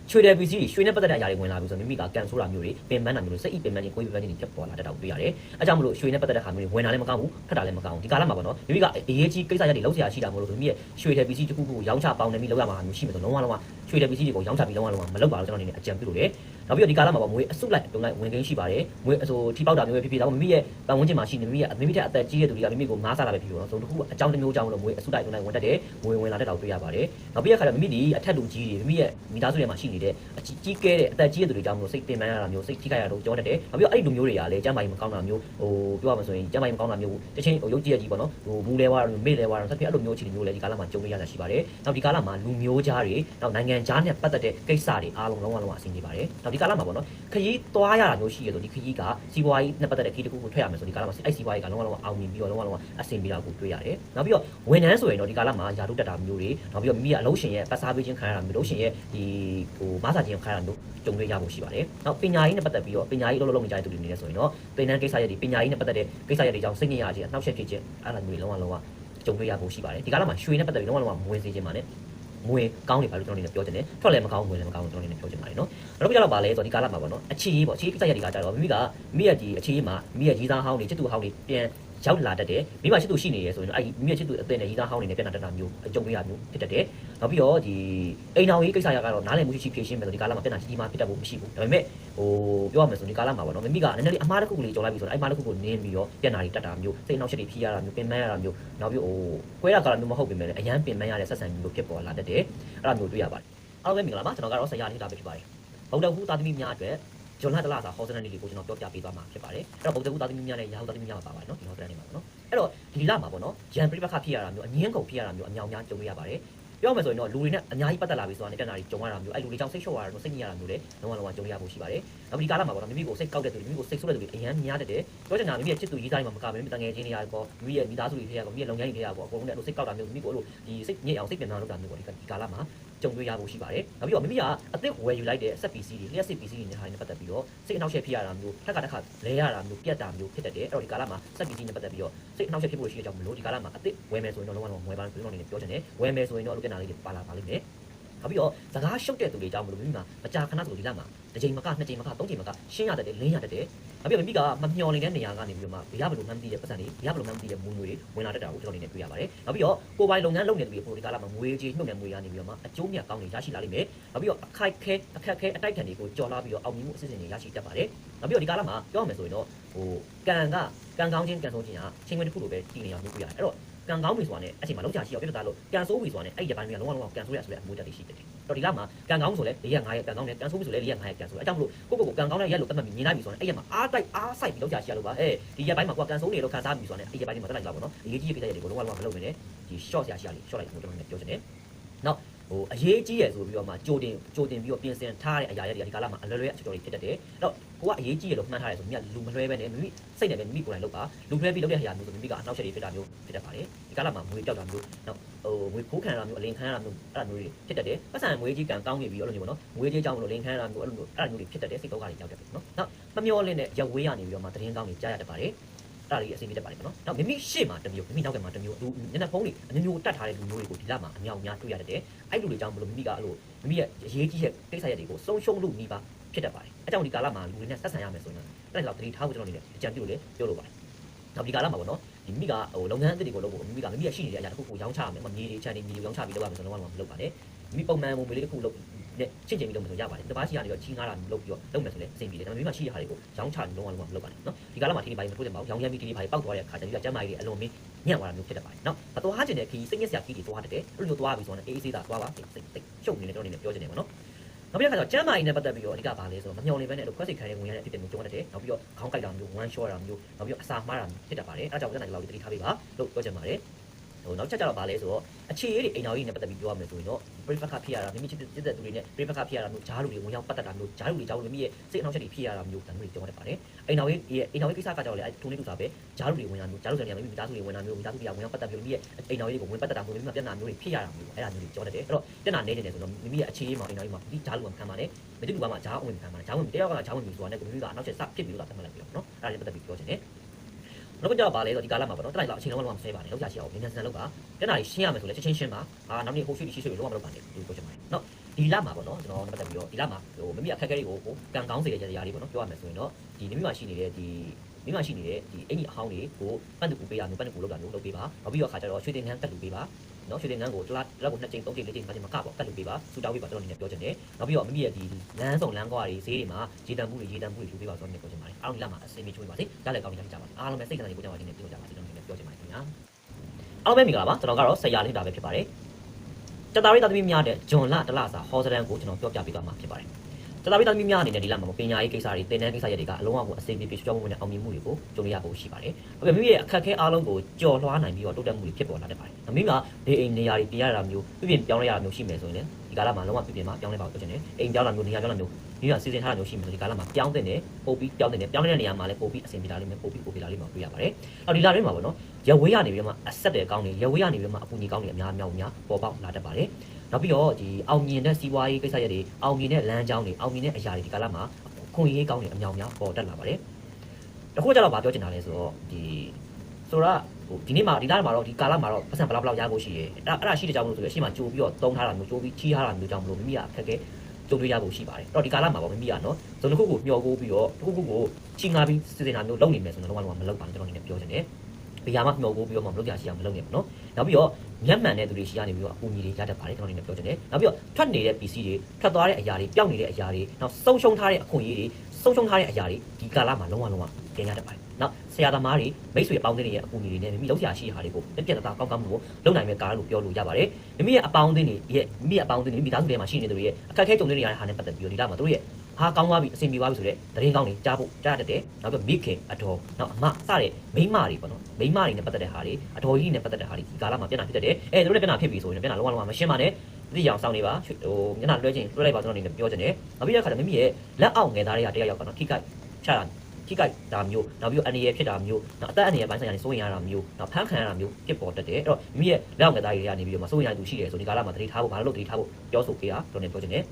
ချွေတယ်ပစ္စည်းရွှေနဲ့ပတ်သက်တဲ့အရာတွေဝင်လာပြီဆိုမိမိကကန်ဆိုးတာမျိုးတွေပင်ပန်းတာမျိုးတွေစိတ်အိပင်ပန်းခြင်းကိုယ်ပင်ပန်းခြင်းတွေဖြစ်ပေါ်လာတတ်တာကိုတွေ့ရတယ်။အဲကြောင့်မလို့ရွှေနဲ့ပတ်သက်တဲ့ဟာမျိုးတွေဝင်လာလည်းမကောင်းဘူးဖတ်တာလည်းမကောင်းဘူးဒီကာလမှာပေါ့နော်မိမိကအရေးကြီးကိစ္စရပ်တွေလောက်ဆရာရှိတာမို့လို့မိမိရဲ့ရွှေတယ်ပစ္စည်းတစ်ခုခုရောင်းချပေါင်းနေပြီးလောက်ရမှာမျိုးရှိမယ်ဆိုလုံးဝလုံးဝရွှေတယ်ပစ္စည်းတွေကိုရောင်းချပြီးလုံးဝလုံးဝမလုပ်ပါဘူးကျွန်တော်အနေနဲ့အကြံပြုလို့တယ်။ နောက်ပြီးတော့ဒီကာလမှာပေါ့ငွေအစုလိုက်တုံးလိုက်ဝင်ကိန်းရှိပါတယ်။ငွေအစိုးထိပေါက်တာမျိုးပဲဖြစ်ဖြစ်ဒါမှမဟုတ်မိမိရဲ့ပတ်ဝန်းကျင်မှာရှိနေမိမိရဲ့မိမိတဲ့အသက်ကြီးတဲ့သူတွေကမိမိကိုငားစားတာပဲဖြစ်ဖြစ်တော့ဆိုတခုအကြောင်းတစ်မျိုးကြောင့်လို့ငွေအစုလိုက်တုံးလိုက်ဝင်တတ်တယ်ငွေဝင်လာတဲ့တောက်တွေ့ရပါတယ်။နောက်ပြီးတဲ့ခါကျမိမိဒီအထက်လူကြီးတွေမိမိရဲ့မိသားစုထဲမှာရှိနေတဲ့အကြီးကဲတဲ့အသက်ကြီးတဲ့သူတွေကြောင့်မလို့စိတ်ပင်ပန်းရတာမျိုးစိတ်ထိခိုက်ရတော့ကြောတတ်တယ်။နောက်ပြီးတော့အဲ့ဒီလူမျိုးတွေကလည်းကျမ်းမာရေးမကောင်းတာမျိုးဟိုပြောရမှာဆိုရင်ကျမ်းမာရေးမကောင်းတာမျိုးတစ်ချိန်ဟိုရုပ်ကြည့်ရကြီးပေါ့နော်ဟိုမူလဲဝါမေ့လဲဝါဆက်ဖြစ်အဲ့လိုမျိုးအခြေအနေမျိုးလည်းဒီကာလမှာကြုံရရတာရှိပါတယ်။နောက်ဒီကာလမှာလူမျိုးကြားတွေနောက်နိုင်ငံကြားနဲ့ပတ်သက်တဲ့ကိစ္စတွေအားလုံးလုံးဝလုံးဝအဆင်ပြေပါတယ်။နောက်ဒီကာလမှာပေါ့နော်ခရီးသွားရတာမျိုးရှိရဆိုဒီခရီးကစီးပွားရေးနဲ့ပတ်သက်တဲ့ခရီးတစ်ခုကိုထွက်ရမယ်ဆိုဒီကာလမှာအဲ့စီးပွားရေးကလုံးဝလုံးဝအောင်မြင်ပြီးတော့လုံးဝလုံးဝအဆင်ပြေတာကိုတွေ့ရတယ်။နောက်ပြီးတော့ဝန်ထမ်းဆိုရင်တော့ဒီကာလမှာယာတုတက်တာမျိုးတွေနောက်ပြီးတော့မိမိကအလုပ်ရှင်ရဲ့ပတ်စားပေးခြင်းခံရတာမျိုးလုပ်ရှင်ရဲ့ဒီဟိုမဆာခြင်းခံရတာမျိုးကြုံတွေ့ရဖို့ရှိပါတယ်။နောက်ပညာရေးနဲ့ပတ်သက်ပြီးတော့ပညာရေးအလုပ်လုပ်နေကြတဲ့သူတွေနေနေဆိုရင်တော့သင်တန်းကိစ္စရပ်တွေပညာရေးနဲ့ပတ်သက်တဲ့ကိစ္စရပ်တွေကြောင့်စိတ်ညစ်ရခြင်းအနှောက်အယှက်ဖြစ်ခြင်းအဲ့ဒါမျိုးတွေလုံးဝလုံးဝကြုံတွေ့ရဖို့ရှိပါတယ်။ဒီကာလမှာရွှေနဲ့ပတ်သက်ပြီးလုံးဝလုံးဝမဝင်စေခြင်းပါနဲ့ ငွေကောင်းနေပါလို့ကျွန်တော်အနေနဲ့ပြောချင်တယ်ထွက်လည်းမကောင်းငွေလည်းမကောင်းကျွန်တော်အနေနဲ့ပြောချင်ပါတယ်နော်နောက်တစ်ခုကျတော့ဗာလဲဆိုတော့ဒီကာလမှာပေါ့နော်အခြေရေးပေါ့အခြေရေးကိစ္စရပ်တွေကကြတော့မိမိကမိရဲ့ဒီအခြေရေးမှာမိရဲ့ကြီးသားဟောင်းတွေချစ်သူဟောင်းတွေပြန် ရောက်လာတတ်တယ်မိမရှိသူရှိနေရဆိုရင်အဲ့မိမချစ်သူအသက်နဲ့ရီးသားဟောင်းနေနဲ့ပြန်လာတတ်တာမျိုးအကြုံတွေ့ရမျိုးဖြစ်တတ်တယ်နောက်ပြီးတော့ဒီအိမ်တော်ကြီးကိစ္စရကတော့နားလည်မှုရှိရှိဖြေရှင်းမယ်ဆိုဒီကာလမှာပြန်လာကြီးကြီးမားဖြစ်တတ်ဖို့မရှိဘူးဒါပေမဲ့ဟိုပြောရမယ်ဆိုဒီကာလမှာပေါ့နော်မိမိကနည်းနည်းလေးအမားတစ်ခုကလေးကြော်လိုက်ပြီဆိုတော့အဲ့အမားတစ်ခုကိုနင်းပြီးတော့ပြန်လာပြီးတတ်တာမျိုးစိတ်နှောက်ရှက်တွေဖြစ်ရတာမျိုးပင်ပန်းရတာမျိုးနောက်ပြီးဟိုကွဲတာကာလမျိုးမဟုတ်ပေမဲ့လည်းအရန်ပင်ပန်းရတဲ့ဆက်ဆံမျိုးဖြစ်ပေါ်လာတတ်တယ်အဲ့ဒါမျိုးတွေ့ရပါတယ်အားလုံးပဲမင်္ဂလာပါကျွန်တော်ကတော့ဆရာလေးတာပဲဖြစ်ပါတယ်ဘုံတော်ဟူသားသမီးများအတွက် ဂျွန်လာတလာစာဟောစတန်လေးကိုကျွန်တော်ပြောပြပေးသွားမှာဖြစ်ပါတယ်အဲ့တော့ဘုံတော်ဟူသားသမီးများနဲ့ရာဟူသားသမီးများမှာပါပါတယ်နော်ဒီဟောစတန်လေးမှာပေါ့နော်အဲ့တော့ဒီလမှာပေါ့နော်ဂျန်ပရိပခဖြစ်ရတာမျိုးအငင်းကုန်ဖြစ်ရတာမျိုးအမြောင်များကြုံရပါတယ်ပြောမယ်ဆိုရင်တော့လူတွေနဲ့အများကြီးပတ်သက်လာပြီဆိုတာနဲ့ပြန်လာပြီးကြုံရတာမျိုးအဲ့လူတွေကြောင့်စိတ်လျှော့ရတာမျိုးစိတ်ညစ်ရတာမျိုးလည်းလုံးဝလုံးဝကြုံရဖို့ရှိပါတယ်နောက်ဒီကာလမှာပေါ့နော်မိမိကိုစိတ်ကောက်တဲ့သူတွေမိမိကိုစိတ်ဆိုးတဲ့သူတွေအများများတဲ့ပြောချင်တာမိမိရဲ့ချစ်သူရေးသားတွေမှာမကဘဲမိမိတငယ်ချင်းတွေရပေါ့မိမိရဲ့မိသားစုတွေထဲရပေါ့မိမိရဲ့လုံငန်းတွေထဲရပေါ့အကုန်လုံးနဲ့အဲ့လိုစိတ်ကောက်တာမျိုးမိမိကိုအဲ့လိုဒီစိတ်ညစ်အောင်စိတ်ပြန်ပြန်လုပ်တာမျိုးပေါ့ဒီကာလမှာ ကြုံတွေ့ရဖို့ရှိပါတယ်နောက်ပြီးတော့မိမိကအသစ်ဝယ်ယူလိုက်တဲ့ set PC တွေလျှက်စစ် PC တွေနဲ့ဟာတွေနဲ့ပတ်သက်ပြီးတော့စိတ်အနှောက်အယှက်ဖြစ်ရတာမျိုးထက်ကတစ်ခါလဲရတာမျိုးပြတ်တာမျိုးဖြစ်တတ်တယ်အဲ့တော့ဒီကာလမှာ set PC နဲ့ပတ်သက်ပြီးတော့စိတ်အနှောက်အယှက်ဖြစ်ဖို့ရှိတဲ့အကြောင်းမလို့ဒီကာလမှာအသစ်ဝယ်မယ်ဆိုရင်တော့လုံးဝလုံးဝဝယ်ပါလို့ပြောနေတယ်ပြောချင်တယ်ဝယ်မယ်ဆိုရင်တော့အလုပ်ကျန်တာလေးတွေပါလာပါလိမ့်မယ် နောက်ပြီးတော့စကားရှုပ်တဲ့သူတွေကြောင့်မလို့မိမိမှာမကြာခဏဆိုဒီလမှာတစ်ချိန်မကနှစ်ချိန်မကသုံးချိန်မကရှင်းရတတ်တယ်လင်းရတတ်တယ်နောက်ပြီးတော့မိမိကမမျှော်နေတဲ့နေရာကနေပြီးတော့မှဘယ်ရဘလို့မှန်းသိတဲ့ပတ်စံတွေဘယ်ရဘလို့မှန်းသိတဲ့မူငွေတွေဝင်လာတတ်တာကိုကျွန်တော်အနေနဲ့တွေ့ရပါတယ်နောက်ပြီးတော့ကိုယ်ပိုင်လုပ်ငန်းလုပ်နေတဲ့သူတွေပိုဒီကာလမှာငွေကြေးနှုတ်နယ်ငွေရနေပြီးတော့မှအကျိုးမြတ်ကောင်းတွေရရှိလာလိမ့်မယ်နောက်ပြီးတော့အခိုက်ခဲအခက်ခဲအတိုက်ခံတွေကိုကြော်လာပြီးတော့အောင်မြင်မှုအစစ်အစဉ်တွေရရှိတတ်ပါတယ်နောက်ပြီးတော့ဒီကာလမှာပြောရမယ်ဆိုရင်တော့ဟိုကံကကံကောင်းခြင်းကံဆိုးခြင်းဟာချင်းဝင်တစ်ခုလိုပဲတည်နေအောင်လုပ်ပြရတယ်အဲ့တော့ ကံကောင်းပြီဆိုတာနဲ့အချိန်မှာလောက်ချရှိအောင်ပြတ်တာလို့ကံဆိုးပြီဆိုတာနဲ့အဲ့ဒီပိုင်းတွေကလုံးဝလုံးဝကံဆိုးရဆိုတဲ့အမှုတက်တွေရှိတယ်။တော့ဒီကမှာကံကောင်းဆိုလဲ၄ရက်၅ရက်ကံကောင်းတယ်ကံဆိုးပြီဆိုလဲ၄ရက်၅ရက်ကံဆိုးတယ်။အဲကြောင့်မလို့ကိုကိုကိုကံကောင်းတဲ့ရက်လို့သတ်မှတ်ပြီးမြင်လိုက်ပြီဆိုရင်အဲ့ရက်မှာအားတိုက်အားဆိုင်ပြီးလောက်ချရှိရလို့ပါ။အဲဒီရက်ပိုင်းမှာကိုကံဆိုးနေလို့ခံစားပြီဆိုရင်အဲ့ရက်ပိုင်းမှာတက်လိုက်ကြပါတော့။အရေးကြီးတဲ့ကိစ္စတွေကိုလုံးဝလုံးဝမလုပ်ဘဲနဲ့ဒီ short ဆရာရှိရလေး short လိုက်ဖို့ကျွန်တော်လည်းပြောချင်တယ်။နောက် ဟိုအရေးကြီးရယ်ဆိုပြီးတော့မှကြိုတင်ကြိုတင်ပြီးတော့ပြင်ဆင်ထားတဲ့အရာတွေဒီကာလမှာအလွယ်လွယ်အချော်တွေဖြစ်တတ်တယ်။အဲ့တော့ကိုကအရေးကြီးရလို့မှန်းထားတယ်ဆိုမြတ်လူမလွဲပဲနဲ့မိမိစိတ်နဲ့ပဲမိမိကိုယ်တိုင်လုပ်ပါလူလွဲပြီးလုပ်တဲ့အရာမျိုးဆိုမိမိကအနှောက်အယှက်တွေဖြစ်တာမျိုးဖြစ်တတ်ပါတယ်ဒီကာလမှာငွေပြောက်တာမျိုးနောက်ဟိုငွေခိုးခံရတာမျိုးအလင်ခံရတာမျိုးအဲ့လိုမျိုးတွေဖြစ်တတ်တယ်ပတ်စံငွေကြီးကံကောင်းနေပြီးအဲ့လိုမျိုးပေါ့နော်ငွေကြီးကြောင့်မလို့လင်ခံရတာမျိုးအဲ့လိုမျိုးအဲ့လိုမျိုးတွေဖြစ်တတ်တယ်စိတ်တော့ကတွေကြောက်တတ်တယ်နော်နောက်မမျောလင်းတဲ့ရဝေးရနေပြီးတော့မှတရင်ကောင်းတွေကြားရတတ်ပါတယ်အဲ့ ဒါလေးအဆင်ပြေတတ်ပါတယ်ပေါ့နော်။နောက်မိမိရှေ့မှာတစ်မျိုးမိမိနောက်ကမှာတစ်မျိုးလူညနေဖုံးတွေအမျိုးမျိုးတတ်ထားတဲ့လူမျိုးတွေကိုဒီလမှာအများအများတွေ့ရတတ်တယ်။အဲ့လူတွေကြောင့်မလို့မိမိကအဲ့လိုမိမိရဲ့အရေးကြီးတဲ့ကိစ္စရပ်တွေကိုဆုံးရှုံးလို့မိပါဖြစ်တတ်ပါတယ်။အဲကြောင့်ဒီကာလမှာလူတွေနဲ့ဆက်ဆံရမယ်ဆိုရင်အဲ့ဒါလောက်တတိထားဖို့ကျွန်တော်အနေနဲ့အကြံပြုလို့လေပြောလို့ပါတယ်။နောက်ဒီကာလမှာပေါ့နော်ဒီမိမိကဟိုလုပ်ငန်းအသစ်တွေကိုလုပ်ဖို့မိမိကမိမိရရှိနေတဲ့အရာတစ်ခုကိုရောင်းချရမယ်။မြေတွေချန်နေမြေတွေရောင်းချပြီးလုပ်ရမယ်ဆိုတော့လုံးဝမလုပ်ပါနဲ့။မိမိပုံမှန်ပုံလေးတစ်ခုလုပ် နဲ့ချင့်ချင်ပြီးလုပ်မယ်ဆိုရပါတယ်။တပားရှိရနေတော့ချင်းကားတာလုပ်ပြီးတော့လုပ်မယ်ဆိုလည်းအဆင်ပြေတယ်။ဒါပေမဲ့မိမရှိတဲ့ဟာတွေကိုရောင်းချပြီးလုံးဝလုံးဝမလုပ်ပါနဲ့နော်။ဒီကာလမှာထင်းနေပိုင်းမထိုးတဲ့ပေါ့။ရောင်းရမ်းပြီးထင်းနေပိုင်းပောက်သွားတဲ့အခါကျတော့ကျမ်းမာရေးအလွန်မင်းညံ့သွားတာမျိုးဖြစ်တတ်ပါတယ်။နော်။မသွားခြင်းတဲ့ခီးစိတ်ညစ်စရာခီးတွေသွားတတ်တယ်။အဲ့လိုမျိုးသွားပြီဆိုတော့အေးအေးဆေးသာသွားပါစိတ်စိတ်စိတ်ရှုပ်နေတယ်ကျွန်တော်အနေနဲ့ပြောချင်တယ်ပေါ့နော်။နောက်ပြီးတော့ကျမ်းမာရေးနဲ့ပတ်သက်ပြီးတော့အဓိကဘာလဲဆိုတော့မမျော်လင့်ဘဲနဲ့ခွဲစိတ်ခိုင်းတဲ့ဝင်ရတဲ့အဖြစ်တွေမျိုးကြုံရတယ်။နောက်ပြီးတော့ခေါင်းကိုက်တာမျိုးဝမ်းလျှောတာမျိုးနောက်ပြီးတော့အစာမှားတာမျိုးဖြစ်တတ်ပါတယ်။အဲဒါကြောင့်ကျွန်တော်ဒီလောက်တတိထားပေးပါလို့ပြောချင်ပါတယ်။ ဟိုနောက်ချက်ကြတော့ဗာလဲဆိုတော့အခြေအရေးတွေအိမ်တော်ကြီးနဲ့ပတ်သက်ပြီးပြောရမယ်ဆိုရင်တော့ break back ဖြစ်ရတာမိမိချစ်တဲ့သူတွေနဲ့ break back ဖြစ်ရတာမျိုးဂျားလူတွေဝင်ရောက်ပတ်သက်တာမျိုးဂျားလူတွေကြောင့်မိမိရဲ့စိတ်အနှောက်အယှက်တွေဖြစ်ရတာမျိုးဒါမျိုးတွေပြောတတ်ပါတယ်အိမ်တော်ကြီးရဲ့အိမ်တော်ကြီးကိစ္စကကြောင့်လေအဲထုံးလေးတူစားပဲဂျားလူတွေဝင်ရမျိုးဂျားလူတွေကနေမိမိသားစုတွေဝင်ရမျိုးမိသားစုတွေကဝင်ရောက်ပတ်သက်ပြီးမိမိရဲ့အိမ်တော်ကြီးကိုဝင်ပတ်သက်တာမျိုးမိမိမျက်နှာမျိုးတွေဖြစ်ရတာမျိုးအဲ့ဒါမျိုးတွေပြောတတ်တယ်အဲ့တော့မျက်နှာနေနေတယ်ဆိုတော့မိမိရဲ့အခြေအရေးမှာအိမ်တော်ကြီးမှာဒီဂျားလူကခံပါနဲ့မတူဘူးကမှဂျားဝင်ခံပါနဲ့ဂျားဝင်တယောက်ကဂျားဝင်ပြီဆိုတာနဲ့ကိုမိမိကအနောက်ချက်စဖြစ်ပြီးတော့တတ်မှတ်လိုက်ပြီးတော့နော်အဲ့ဒါလေးပတ်သက်ပြီးပြောချင်တယ် နောက်ကကြတော့ဗာလဲဆိုဒီကာလမှာပေါ့နော်တက်လိုက်တော့အချိန်လုံးလုံးမဆဲပါနဲ့လောက်ကြချင်အောင်မြန်မြန်ဆန်လောက်ပါတက်နာကြီးရှင်းရမယ်ဆိုလဲချက်ချင်းရှင်းပါအာနောက်နေ့ဟိုရွှေ့ရှိရွှေ့လုံးဝမလုပ်ပါနဲ့ဒီပြောချင်ပါတယ်နော်ဒီလမှာပေါ့နော်ကျွန်တော်ပတ်သက်ပြီးတော့ဒီလမှာဟိုမိမိအခက်အခဲတွေကိုဟိုကံကောင်းစေတဲ့နေရာလေးပေါ့နော်ပြောရမယ်ဆိုရင်တော့ဒီမိမိမှာရှိနေတဲ့ဒီ မိမရှိနေတဲ့ဒီအင်ကြီးအဟောင်းတွေကိုပတ်တူကူပေးရမျိုးပတ်တူကူလောက်တာမျိုးလုပ်ပေးပါနောက်ပြီးတော့အခါကျတော့ရွှေတင်ငန်းတက်လူပေးပါနော်ရွှေတင်ငန်းကိုတစ်လားတစ်လားကိုနှစ်ချိန်သုံးချိန်လေးချိန်၅ချိန်မကပေါ့တက်လူပေးပါစူတောင်းပေးပါကျွန်တော်အနေနဲ့ပြောချင်တယ်နောက်ပြီးတော့မိမိရဲ့ဒီလမ်းဆောင်လမ်းကွာတွေဈေးတွေမှာရေတံမှုတွေရေတံမှုတွေယူပေးပါကျွန်တော်အနေနဲ့ပြောချင်ပါတယ်အားလုံးဒီလမှာအစီအမီချွေးပါစေကြားလည်းကောင်းနေကြပါစေအားလုံးပဲစိတ်ကလေးကိုကြောက်ပါနေပြောကြပါစေကျွန်တော်အနေနဲ့ပြောချင်ပါတယ်ခင်ဗျာအားလုံးပဲမင်္ဂလာပါကျွန်တော်ကတော့ဆရာလေးတာပဲဖြစ်ပါတယ်တတာရိတာသမီးများတဲ့ဂျွန်လတလစာဟောစတန်ကိုကျွန်တော်ပြောပြပေးသွားမှာဖြစ်ပါတယ် တတာရိတာသမီးများအနေနဲ့ဒီလမှာပညာရေးကိစ္စတွေသင်တန်းကိစ္စတွေကအလုံးအဝအစိမ့်ပြေပြေရှောင်းမှုနဲ့အောင်မြင်မှုတွေကိုကြုံရဖို့ရှိပါတယ်။ဟုတ်ကဲ့မိမိရဲ့အခက်အခဲအားလုံးကိုကြော်လွှားနိုင်ပြီးတော့တိုးတက်မှုတွေဖြစ်ပေါ်လာတတ်ပါတယ်။မိမိကနေအိမ်နေရာတွေပြင်ရတာမျိုးပြပြင်ပြောင်းလဲရတာမျိုးရှိမယ်ဆိုရင်လည်းဒီကာလမှာလုံးဝပြပြင်မှာပြောင်းလဲပါလို့ပြောချင်တယ်။အိမ်ပြောင်းတာမျိုးနေရာပြောင်းတာမျိုးမိမိကစီစဉ်ထားတာမျိုးရှိမယ်ဆိုဒီကာလမှာပြောင်းတဲ့နဲ့ပို့ပြီးပြောင်းတဲ့နဲ့ပြောင်းတဲ့နေရာမှာလည်းပို့ပြီးအဆင်ပြေလာလိမ့်မယ်ပို့ပြီးပို့ပြေလာလိမ့်မယ်တွေ့ရပါတယ်။အော်ဒီလာရင်းမှာပေါ့နော်။ရဝေးရနေပြီးတော့မှအဆက်တယ်ကောင်းတယ်ရဝေးရနေပြီးတော့မှအပူညီကောင်းတယ်အများအများများပေါ်ပေါက်လာတတ်ပါတယ်။ နောက်ပြီးတော့ဒီအောင်မြင်တဲ့စီးပွားရေးကိစ္စရပ်တွေအောင်မြင်တဲ့လမ်းကြောင်းတွေအောင်မြင်တဲ့အရာတွေဒီကာလမှာခွင့်ရေးကောင်းတယ်အများများပေါ်တက်လာပါတယ်။တခုကျတော့ဗာပြောချင်တာလဲဆိုတော့ဒီဆိုတော့ဟိုဒီနေ့မှာဒီလားမှာတော့ဒီကာလမှာတော့ပတ်စံဘလောက်ဘလောက်ရဖို့ရှိရဲအဲ့ဒါအဲ့ဒါရှိတဲ့ကြောင့်မလို့ဆိုရအရှိမကြိုးပြီးတော့တုံးထားတာမျိုးကြိုးပြီးချီးထားတာမျိုးကြောင့်မလို့မိမိကအခက်အခဲကြုံတွေ့ရဖို့ရှိပါတယ်အဲ့တော့ဒီကာလမှာပေါ့မိမိကနော်ဇုံတစ်ခုကိုမျှော်ကိုပြီးတော့တစ်ခုခုကိုချီငါပြီးစီစဉ်တာမျိုးလုပ်နေမယ်ဆိုတော့လုံးဝလုံးဝမလုပ်ပါနဲ့ကျွန်တော်အနေနဲ့ပြောချင်တယ်ဘယ်ဟာမှမျှော်ကိုပြီးတော့မှမလုပ်ကြရှိအောင်မလုပ်နဲ့ပေါ့နော် နောက်ပြီးတော့မျက်မှန်တဲ့သူတွေရှိရနေပြီးတော့အကူအညီတွေရတတ်ပါတယ်ကျွန်တော်အနေနဲ့ပြောချင်တယ်နောက်ပြီးတော့ထွက်နေတဲ့ PC တွေထွက်သွားတဲ့အရာတွေပျောက်နေတဲ့အရာတွေနောက်ဆုံးရှုံးထားတဲ့အခွင့်အရေးတွေဆုံးရှုံးထားတဲ့အရာတွေဒီကာလမှာလုံးဝလုံးဝကျင်းရတတ်ပါတယ်နောက်ဆရာသမားတွေမိတ်ဆွေအပေါင်းအသင်းတွေရဲ့အကူအညီတွေနဲ့မိမိလောက်ရရှိတဲ့ဟာတွေကိုပြပြတသားကောင်းကောင်းမှုကိုလုပ်နိုင်မဲ့ကာလလို့ပြောလို့ရပါတယ်မိမိရဲ့အပေါင်းအသင်းတွေရဲ့မိမိရဲ့အပေါင်းအသင်းတွေမိသားစုတွေမှာရှိနေသူတွေရဲ့အခက်အခဲကြုံနေရတဲ့ဟာနဲ့ပတ်သက်ပြီးတော့ဒီလမှာတို့ရဲ့ ဟာကောင်းသွားပြီအဆင်ပြေသွားပြီဆိုတဲ့သတင်းကောင်းတွေကြားဖို့ကြားတတ်တယ်နောက်ပြီးမိခင်အတော်နောက်အမစတဲ့မိန်းမတွေပေါ့နော်မိန်းမတွေနဲ့ပတ်သက်တဲ့ဟာတွေအတော်ကြီးနဲ့ပတ်သက်တဲ့ဟာတွေဒီကာလမှာပြန်လာဖြစ်တတ်တယ်အဲတို့လည်းပြန်လာဖြစ်ပြီဆိုရင်ပြန်လာလုံးဝလုံးဝမရှင်းပါနဲ့ဒီကြောင်စောင်းနေပါဟိုညနာလွှဲချင်းလွှဲလိုက်ပါကျွန်တော်အနေနဲ့ပြောချင်တယ်နောက်ပြီးတဲ့အခါကျမိမိရဲ့လက်အောက်ငယ်သားတွေကတယောက်ယောက်ကတော့ထိခိုက်ချတာထိခိုက်တာမျိုးနောက်ပြီးတော့အနေရဖြစ်တာမျိုးနောက်အသက်အနေရပိုင်းဆိုင်ရာနေစိုးရင်ရတာမျိုးနောက်ဖမ်းခံရတာမျိုးဖြစ်ပေါ်တတ်တယ်အဲ့တော့မိမိရဲ့လက်အောက်ငယ်သားတွေကနေပြီးတော့မစိုးရင်ရသူရှိတယ်ဆိုဒီကာလမှာသတိထားဖို့ဘာလို့သတိထားဖို့ပြောဆိုပေးတာကျွန်တော်ပြောချင်တယ်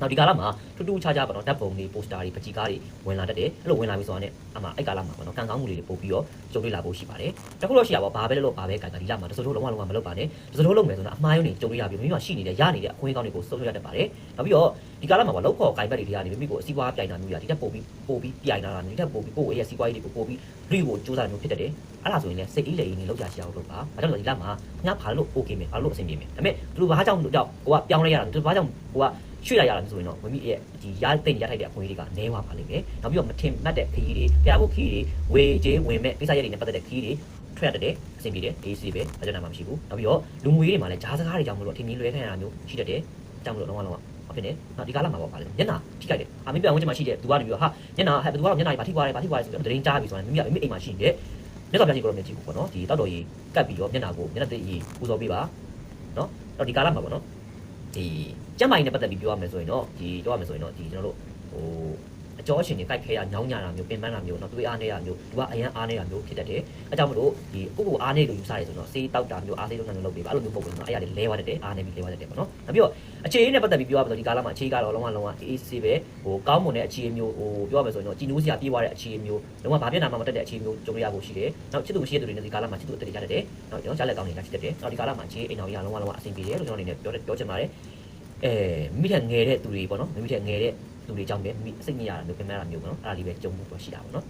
နောက်ဒီကာလမှာထူးထူးခြားခြားပေါ့နော်ဓာတ်ပုံတွေပိုစတာတွေပကြီးကားတွေဝင်လာတတ်တယ်အဲ့လိုဝင်လာပြီဆိုတာနဲ့အမှအဲ့ကာလမှာပေါ့နော်ကံကောင်းမှုတွေပို့ပြီးတော့ကြုံတွေ့လာဖို့ရှိပါတယ်တခုတော့ရှိရပါဘာပဲလို့ဘာပဲကံကဒီလမှာတစလုံးလုံးဝလုံးဝမလုပ်ပါနဲ့တစလုံးလုံးမယ်ဆိုတော့အမှားယွင်းတွေကြုံတွေ့ရပြီးမိမရှိနေတဲ့ရနေတဲ့အခွင့်အရေးကောင်းတွေကိုဆုံးဖြတ်ရတတ်ပါတယ်နောက်ပြီးတော့ဒီကာလမှာပေါ့လောက်ခေါ်ကိုင်ဘက်တွေကနေမိမိကိုအစည်းအဝါးပြိုင်တာမျိုးရဒီတက်ပို့ပြီးပို့ပြီးပြိုင်တာလားဒီတက်ပို့ပြီးကိုယ့်ရဲ့စီးပွားရေးတွေကိုပို့ပြီးလူကိုစူးစမ်းမျိုးဖြစ်တတ်တယ်အဲ့ဒါဆိုရင်လည်းစိတ်အေးလေအေးနေလောက်ကြရှိအောင်လုပ်ပါဘာကြောင့်လဲဒီလမှာငါဘာလို့ okay မယ်ဘာလို့အဆင်ပြေမယ်ဒါပေမဲ့သူတို့ဘာကြောင့်တော့ကိုကပြောင်းလဲရတာသူဘာကြောင့်ကိုက ရွှေ့လိုက်ရတာဆိုရင်တော့မမိရဲ့ဒီရတဲ့ရထိုက်တဲ့အခွင့်အရေးတွေကနည်းသွားပါလိမ့်မယ်နောက်ပြီးတော့မထင်မှတ်တဲ့ခရီးတွေပြဖို့ခရီးတွေဝေကျေးဝင်မဲ့ကိစ္စရပ်တွေနဲ့ပတ်သက်တဲ့ခရီးတွေထွက်ရတဲ့အဆင်ပြေတယ် AC ပဲအကြမ်းမှမရှိဘူးနောက်ပြီးတော့လူငွေတွေမှာလည်းဂျားစကားတွေကြောင့်မလို့အထင်ကြီးလွဲခံရတာမျိုးရှိတတ်တယ်ကြောင့်မလို့လုံးဝလုံးဝအဖြစ်နဲ့ဒီကာလမှာပေါ့ပါလေမျက်နှာထိခိုက်တယ်အမိပြန်ဝင်ချင်မှရှိတယ်သူကနေပြီးတော့ဟာမျက်နှာဟဲ့ဘယ်သူကတော့မျက်နှာကြီးဘာထိသွားတယ်ဘာထိသွားတယ်ဆိုတော့တရင်ကြားပြီဆိုရင်မိမိမိအိမ်မှာရှိနေတယ်မြတ်စွာဘုရားကြီးကိုတော့မြင်ကြည့်ဘူးပေါ့နော်ဒီတောက်တော်ကြီးကတ်ပြီးတော့မျက်နှာကိုမျက်နှာသိကြီးပူဇော်ပေးပါနော်တော့ဒီကာလမှာပေါ့နော် ဒီကျမ်းမာရေးနဲ့ပတ်သက်ပြီးပြောရမယ်ဆိုရင်တော့ဒီပြောရမယ်ဆိုရင်တော့ဒီကျွန်တော်တို့ဟိုအ ကျော်အရှင်တွေကြိုက်ခဲရညောင်းညတာမျိုးပင်ပန်းတာမျိုးနော်သွေးအားနေတာမျိုးသူကအရန်အားနေတာမျိုးဖြစ်တတ်တယ်အဲကြောင့်မလို့ဒီကိုကိုအားနေလို့ယူဆတယ်ဆိုတော့စေးတောက်တာမျိုးအားစေးလုံးနဲ့လုပ်ပေးပါအဲ့လိုမျိုးပုံစံတော့အဲ့ရတွေလဲသွားတတ်တယ်အားနေပြီးလဲသွားတတ်တယ်ပေါ့နော်နောက်ပြီးတော့အခြေအနေနဲ့ပတ်သက်ပြီးပြောရမယ်ဆိုဒီကာလမှာအခြေကတော့လုံးဝလုံးဝအေးဆေးပဲဟိုကောင်းမွန်တဲ့အခြေအနေမျိုးဟိုပြောရမယ်ဆိုရင်တော့ကြည်နိုးစရာပြေးသွားတဲ့အခြေအနေမျိုးလုံးဝဘာပြဿနာမှမတက်တဲ့အခြေအနေမျိုးကြုံရဖို့ရှိတယ်နောက်ချစ်သူရှိတဲ့သူတွေနဲ့ဒီကာလမှာချစ်သူအတက်ကြတတ်တယ်နောက်ကျွန်တော်ကြားလက်ကောင်းနေတာရှိတတ်တယ်နောက်ဒီကာလမှာအခြေအိမ်အောင်ရလုံးဝလုံးဝအဆင်ပြေတယ်လို့ကျွန်တော်အနေနဲ့ပြောပြောချင်ပါတယ်အဲမိထက်ငယ်တဲ့သူတွေပေါ့နော်မိထက်ငယ်တဲ့ လူတွေကြောင့်ပဲမိစိတ်ညစ်ရတာမျိုးခင်မရတာမျိုးပေါ့နော်အဲ့ဒါလေးပဲကြုံမှုတော့ရှိတာပေါ့နော်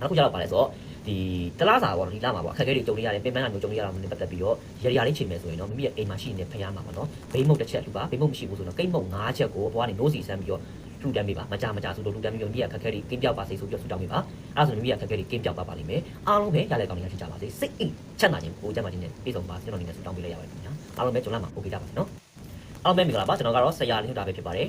နောက်တစ်ခုကျတော့ပါလဲဆိုတော့ဒီတလားစာပေါ့ဒီလာမှာပေါ့အခက်အခဲတွေကြုံနေရတယ်ပင်ပန်းတာမျိုးကြုံနေရတာမျိုးနဲ့ပတ်သက်ပြီးတော့ရရလေးချိန်မယ်ဆိုရင်တော့မိမိရဲ့အိမ်မှာရှိနေတဲ့ဖျားမှာပေါ့နော်ဘိမုတ်တစ်ချက်လူပါဘိမုတ်မရှိဘူးဆိုတော့ကိမုတ်၅ချက်ကိုဘွားနေနိုးစီဆန်းပြီးတော့ထူတမ်းပေးပါမကြမကြဆိုတော့ထူတမ်းပြီးတော့မိရခက်ခဲတွေကင်းပြောက်ပါစေဆိုပြီးတော့ထူတောင်းပေးပါအဲ့ဒါဆိုရင်မိရခက်ခဲတွေကင်းပြောက်ပါပါလိမ့်မယ်အားလုံးပဲရလဲကောင်းနေရရှိကြပါစေစိတ်အိမ်ချက်နာခြင်းကိုကြမ်းပါခြင်းနဲ့ပြည့်စုံပါစေကျွန်တော်နေနဲ့ထူတောင်းပေးလိုက်ရပါတယ်ခင်ဗျာအားလုံးပဲကျွန်တော်မှာ okay ကြပါစေနော်အားလုံးပဲမင်္ဂလာပါကျွန်တော်ကတော့ဆရာလင်းတို့တာပဲဖြစ်ပါတယ်